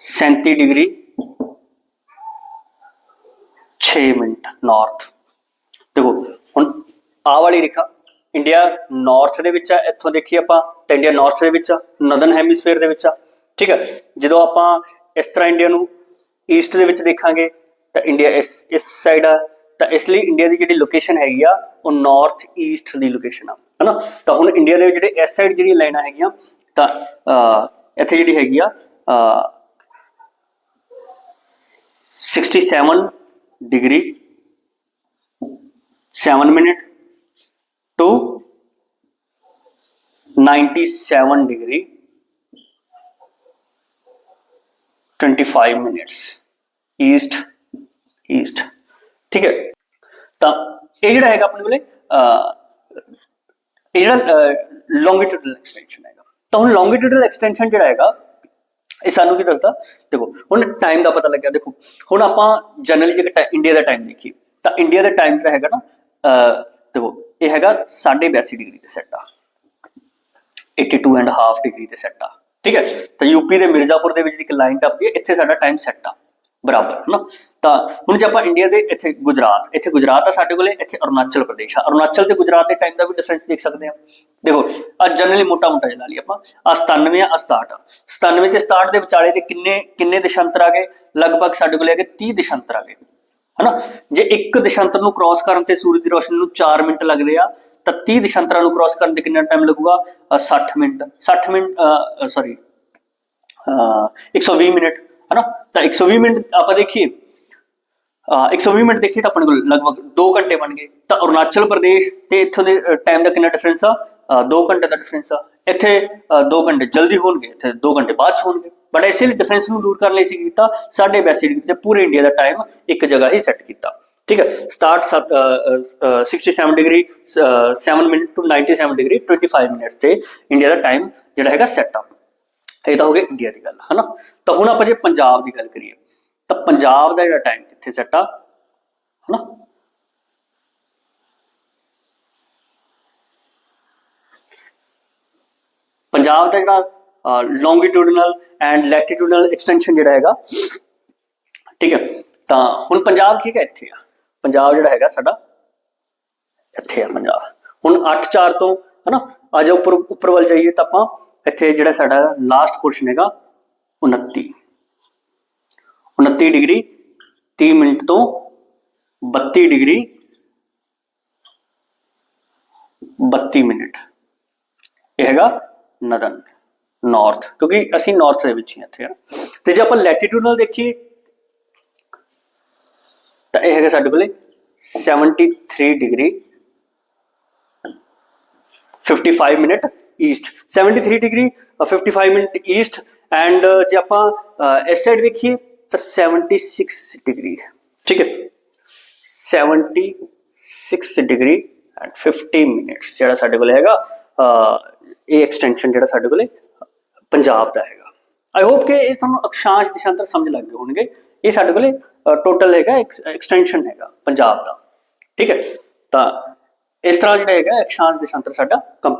37 degree 6 minute. North ਦੇਖੋ, ਹੁਣ ਆਹ ਵਾਲੀ ਰੇਖਾ ਇੰਡੀਆ ਨਾਰਥ ਦੇ ਵਿੱਚ ਆ, ਇੱਥੋਂ ਦੇਖੀ ਆਪਾਂ, ਤਾਂ ਇੰਡੀਆ ਨਾਰਥ ਦੇ ਵਿੱਚ ਆ ਨਦਨ ਹੈਮੀਸਫੇਅਰ ਦੇ ਵਿੱਚ ਆ। ਠੀਕ ਹੈ, ਜਦੋਂ ਆਪਾਂ ਇਸ ਤਰ੍ਹਾਂ ਇੰਡੀਆ ਨੂੰ ਈਸਟ ਦੇ ਵਿੱਚ ਦੇਖਾਂਗੇ, ਤਾਂ ਇੰਡੀਆ ਇਸ ਇਸ ਸਾਈਡ ਆ। ਤਾਂ ਇਸ ਲਈ ਇੰਡੀਆ ਦੀ ਜਿਹੜੀ ਲੋਕੇਸ਼ਨ ਹੈਗੀ ਆ ਉਹ ਨਾਰਥ ਈਸਟ ਦੀ ਲੋਕੇਸ਼ਨ ਆ ਹਨਾ? ਤਾਂ ਹੁਣ ਇੰਡੀਆ ਦੇ ਜਿਹੜੇ ਇਸ ਸਾਈਡ ਜਿਹੜੀਆਂ ਲਾਈਨਾਂ ਹੈਗੀਆਂ ਤਾਂ ਅਹ, ਇੱਥੇ ਜਿਹੜੀ ਹੈਗੀ ਆ ਅਹ, 67 degree 7 minute to 97 degree 25 minutes east east. ਠੀਕ ਹੈ। ਤਾਂ ਇਹ ਜਿਹੜਾ ਹੈਗਾ ਆਪਣੇ ਕੋਲੇ ਇਹ ਜਿਹੜਾ ਲੌਂਗੀਟਿਊਡਲ ਐਕਸਟੈਂਸ਼ਨ ਹੈਗਾ। ਤਾਂ ਹੁਣ ਲੌਂਗੀਟਿਊਡਲ ਐਕਸਟੈਂਸ਼ਨ ਜਿਹੜਾ ਹੈਗਾ, ਇਹ ਸਾਨੂੰ ਕੀ ਦੱਸਦਾ? ਦੇਖੋ, ਹੁਣ ਟਾਈਮ ਦਾ ਪਤਾ ਲੱਗਿਆ। ਦੇਖੋ, ਹੁਣ ਆਪਾਂ ਜਨਰਲੀ ਜੇ ਇੰਡੀਆ ਦਾ ਟਾਈਮ ਦੇਖੀਏ, ਤਾਂ ਇੰਡੀਆ ਦਾ ਟਾਈਮ ਜਿਹੜਾ ਹੈਗਾ ਨਾ ਦੇਖੋ, ਇਹ ਹੈਗਾ 82 ਡਿਗਰੀ ਤੇ ਸੈੱਟ ਆ। 82 ਐਂਡ ਹਾਫ ਡਿਗਰੀ ਤੇ ਸੈੱਟ ਆ। ਠੀਕ ਹੈ। ਤਾਂ ਯੂਪੀ ਦੇ ਮਿਰਜ਼ਾਪੁਰ ਦੇ ਵਿੱਚ ਇੱਕ ਲਾਈਨ ਟੱਪਦੀ ਹੈ, ਇੱਥੇ ਸਾਡਾ ਟਾਈਮ ਸੈੱਟ ਆ। ਬਰਾਬਰ ਹੈ ਨਾ ਤਾਂ ਹੁਣ ਜੇ ਆਪਾਂ ਇੰਡੀਆ ਦੇ ਇੱਥੇ ਗੁਜਰਾਤ ਇੱਥੇ ਗੁਜਰਾਤ ਆ ਸਾਡੇ ਕੋਲੇ ਇੱਥੇ ਅਰੁਣਾਚਲ ਪ੍ਰਦੇਸ਼ ਆ। ਅਰੁਣਾਚਲ ਤੇ ਗੁਜਰਾਤ ਦੇ ਟਾਈਮ ਦਾ ਵੀ ਡਿਫਰੈਂਸ ਦੇਖ ਸਕਦੇ ਆ ਦੇਖੋ ਆ ਜਨਰਲੀ ਮੋਟਾ ਮੋਟਾ ਜਿਹਾ ਲਾ ਲਈ ਆਪਾਂ। ਆ 97 ਆ 67 ਆ। 97 ਤੇ 67 ਦੇ ਵਿਚਾਲੇ ਦੇ ਕਿੰਨੇ ਕਿੰਨੇ ਦਿਸ਼ਾਂਤਰ ਆ ਗਏ? ਲਗਭਗ ਸਾਡੇ ਕੋਲੇ ਹੈਗੇ 30 ਦਿਸ਼ਾਂਤਰ ਆ ਗਏ। ਹਨਾ? ਜੇ ਇੱਕ ਦਿਸ਼ਾਂਤਰ ਨੂੰ ਕ੍ਰਾਸ ਕਰਨ ਤੇ ਸੂਰਜ ਦੀ ਰੋਸ਼ਨੀ ਨੂੰ 4 ਮਿੰਟ ਲੱਗਦੇ ਆ ਤਾਂ 30 ਦਿਸ਼ਾਂਤਰਾਂ ਨੂੰ ਕ੍ਰਾਸ ਕਰਨ ਤੇ ਕਿੰਨਾ ਟਾਈਮ ਲੱਗੂਗਾ? ਅ, 60 minute. 60 minute sorry uh 120 minute. ਹਨਾ? ਤਾਂ 120 ਮਿੰਟ ਆਪਾਂ ਦੇਖੀਏ। ਅਹ 120 ਮਿੰਟ ਦੇਖੀਏ ਤਾਂ ਆਪਣੇ ਕੋਲ ਲਗਭਗ 2 ਘੰਟੇ ਬਣ ਗਏ। ਤਾਂ ਅਰੁਣਾਚਲ ਪ੍ਰਦੇਸ਼ ਤੇ ਇੱਥੋਂ ਦੇ ਟਾਈਮ ਦਾ ਕਿੰਨਾ ਡਿਫਰੈਂਸ ਆ? 2 ਘੰਟੇ ਦਾ ਡਿਫਰੈਂਸ ਆ। ਇੱਥੇ 2 ਘੰਟੇ ਜਲਦੀ ਹੋਣਗੇ, ਇੱਥੇ 2 ਘੰਟੇ ਬਾਅਦ 'ਚ ਹੋਣਗੇ। ਬਟ ਇਸੇ ਲਈ ਡਿਫਰੈਂਸ ਨੂੰ ਦੂਰ ਕਰਨ ਲਈ ਸੀ ਕੀਤਾ? ਸਾਡੇ ਵੈਸੇ ਤੇ ਪੂਰੇ ਇੰਡੀਆ ਦਾ ਟਾਈਮ ਇੱਕ ਜਗ੍ਹਾ ਹੀ ਸੈੱਟ ਕੀਤਾ। ਠੀਕ ਹੈ? Start 67 degree 7 minute to 97 degree 25 minutes ਤੇ ਇੰਡੀਆ ਦਾ ਟਾਈਮ ਜਿਹੜਾ ਹੈਗਾ ਸੈੱਟ ਅਪ ਇਹ ਤਾਂ ਹੋ ਗਿਆ ਇੰਡੀਆ ਦੀ ਗੱਲ, ਹਨਾ? ਤਾਂ ਹੁਣ ਆਪਾਂ ਜੇ ਪੰਜਾਬ ਦੀ ਗੱਲ ਕਰੀਏ, ਤਾਂ ਪੰਜਾਬ ਦਾ ਜਿਹੜਾ ਟਾਈਮ ਕਿੱਥੇ ਸੈੱਟ ਆ? ਹਨਾ? ਪੰਜਾਬ ਦਾ ਜਿਹੜਾ ਲੌਂਗੀਟਿਊਡਨਲ ਐਂਡ ਲੈਟੀਟਿਊਡਨਲ ਐਕਸਟੈਂਸ਼ਨ ਜਿਹੜਾ ਹੈਗਾ, ਠੀਕ ਹੈ? ਤਾਂ ਹੁਣ ਪੰਜਾਬ ਕੀ ਹੈ ਇੱਥੇ ਆ। ਪੰਜਾਬ ਜਿਹੜਾ ਹੈਗਾ ਸਾਡਾ, ਇੱਥੇ ਆ ਪੰਜਾਬ। ਹੁਣ 8 4 ਤੋਂ, ਹਨਾ? ਆ ਜਾ ਉੱਪਰ ਉੱਪਰ ਵੱਲ ਜਾਈਏ ਤਾਂ ਆਪਾਂ ਇੱਥੇ ਜਿਹੜਾ ਸਾਡਾ ਲਾਸਟ ਪੋਰਸ਼ਨ ਹੈਗਾ 29 29 ਡਿਗਰੀ 30 ਮਿੰਟ ਤੋਂ 32 ਡਿਗਰੀ 32 ਮਿੰਟ। ਇਹ ਹੈਗਾ ਨਦਨ ਨਾਰਥ ਕਿਉਂਕਿ ਅਸੀਂ ਨਾਰਥ ਦੇ ਵਿੱਚ ਹੀ ਹਾਂ ਇੱਥੇ ਆ ਤੇ ਜੇ ਆਪਾਂ ਲੈਟੀਟਿਊਡਨਲ ਦੇਖੀਏ, ਤਾਂ ਇਹ ਹੈਗਾ ਸਾਡੇ ਕੋਲੇ 73 degree 55 minute east 73 degree 55 minute east and ਜੇ ਆਪਾਂ ਅਹ, ਇਸ ਸਾਈਡ ਦੇਖੀਏ ਤਾਂ 76 ਡਿਗਰੀ ਠੀਕ ਹੈ 76 ਡਿਗਰੀ ਐਂਡ 50 ਮਿੰਟਸ ਜਿਹੜਾ ਸਾਡੇ ਕੋਲ ਹੈਗਾ ਅਹ, ਇਹ ਐਕਸਟੈਂਸ਼ਨ ਜਿਹੜਾ ਸਾਡੇ ਕੋਲੇ ਪੰਜਾਬ ਦਾ ਹੈਗਾ ਆਈ ਹੋਪ ਕਿ ਇਹ ਤੁਹਾਨੂੰ ਅਕਸ਼ਾਂਸ਼ ਦਿਸ਼ਾਂਤਰ ਸਮਝ ਲੱਗ ਗਏ ਹੋਣਗੇ ਇਹ ਸਾਡੇ ਕੋਲੇ ਟੋਟਲ ਹੈਗਾ ਐਕਸਟੈਂਸ਼ਨ ਹੈਗਾ ਪੰਜਾਬ ਦਾ ਠੀਕ ਹੈ ਤਾਂ ਇਸ ਤਰ੍ਹਾਂ ਜਿਹੜਾ ਹੈਗਾ ਅਕਸ਼ਾਂਸ਼ ਦਿਸ਼ਾਂਤਰ ਸਾਡਾ ਕੰਪ-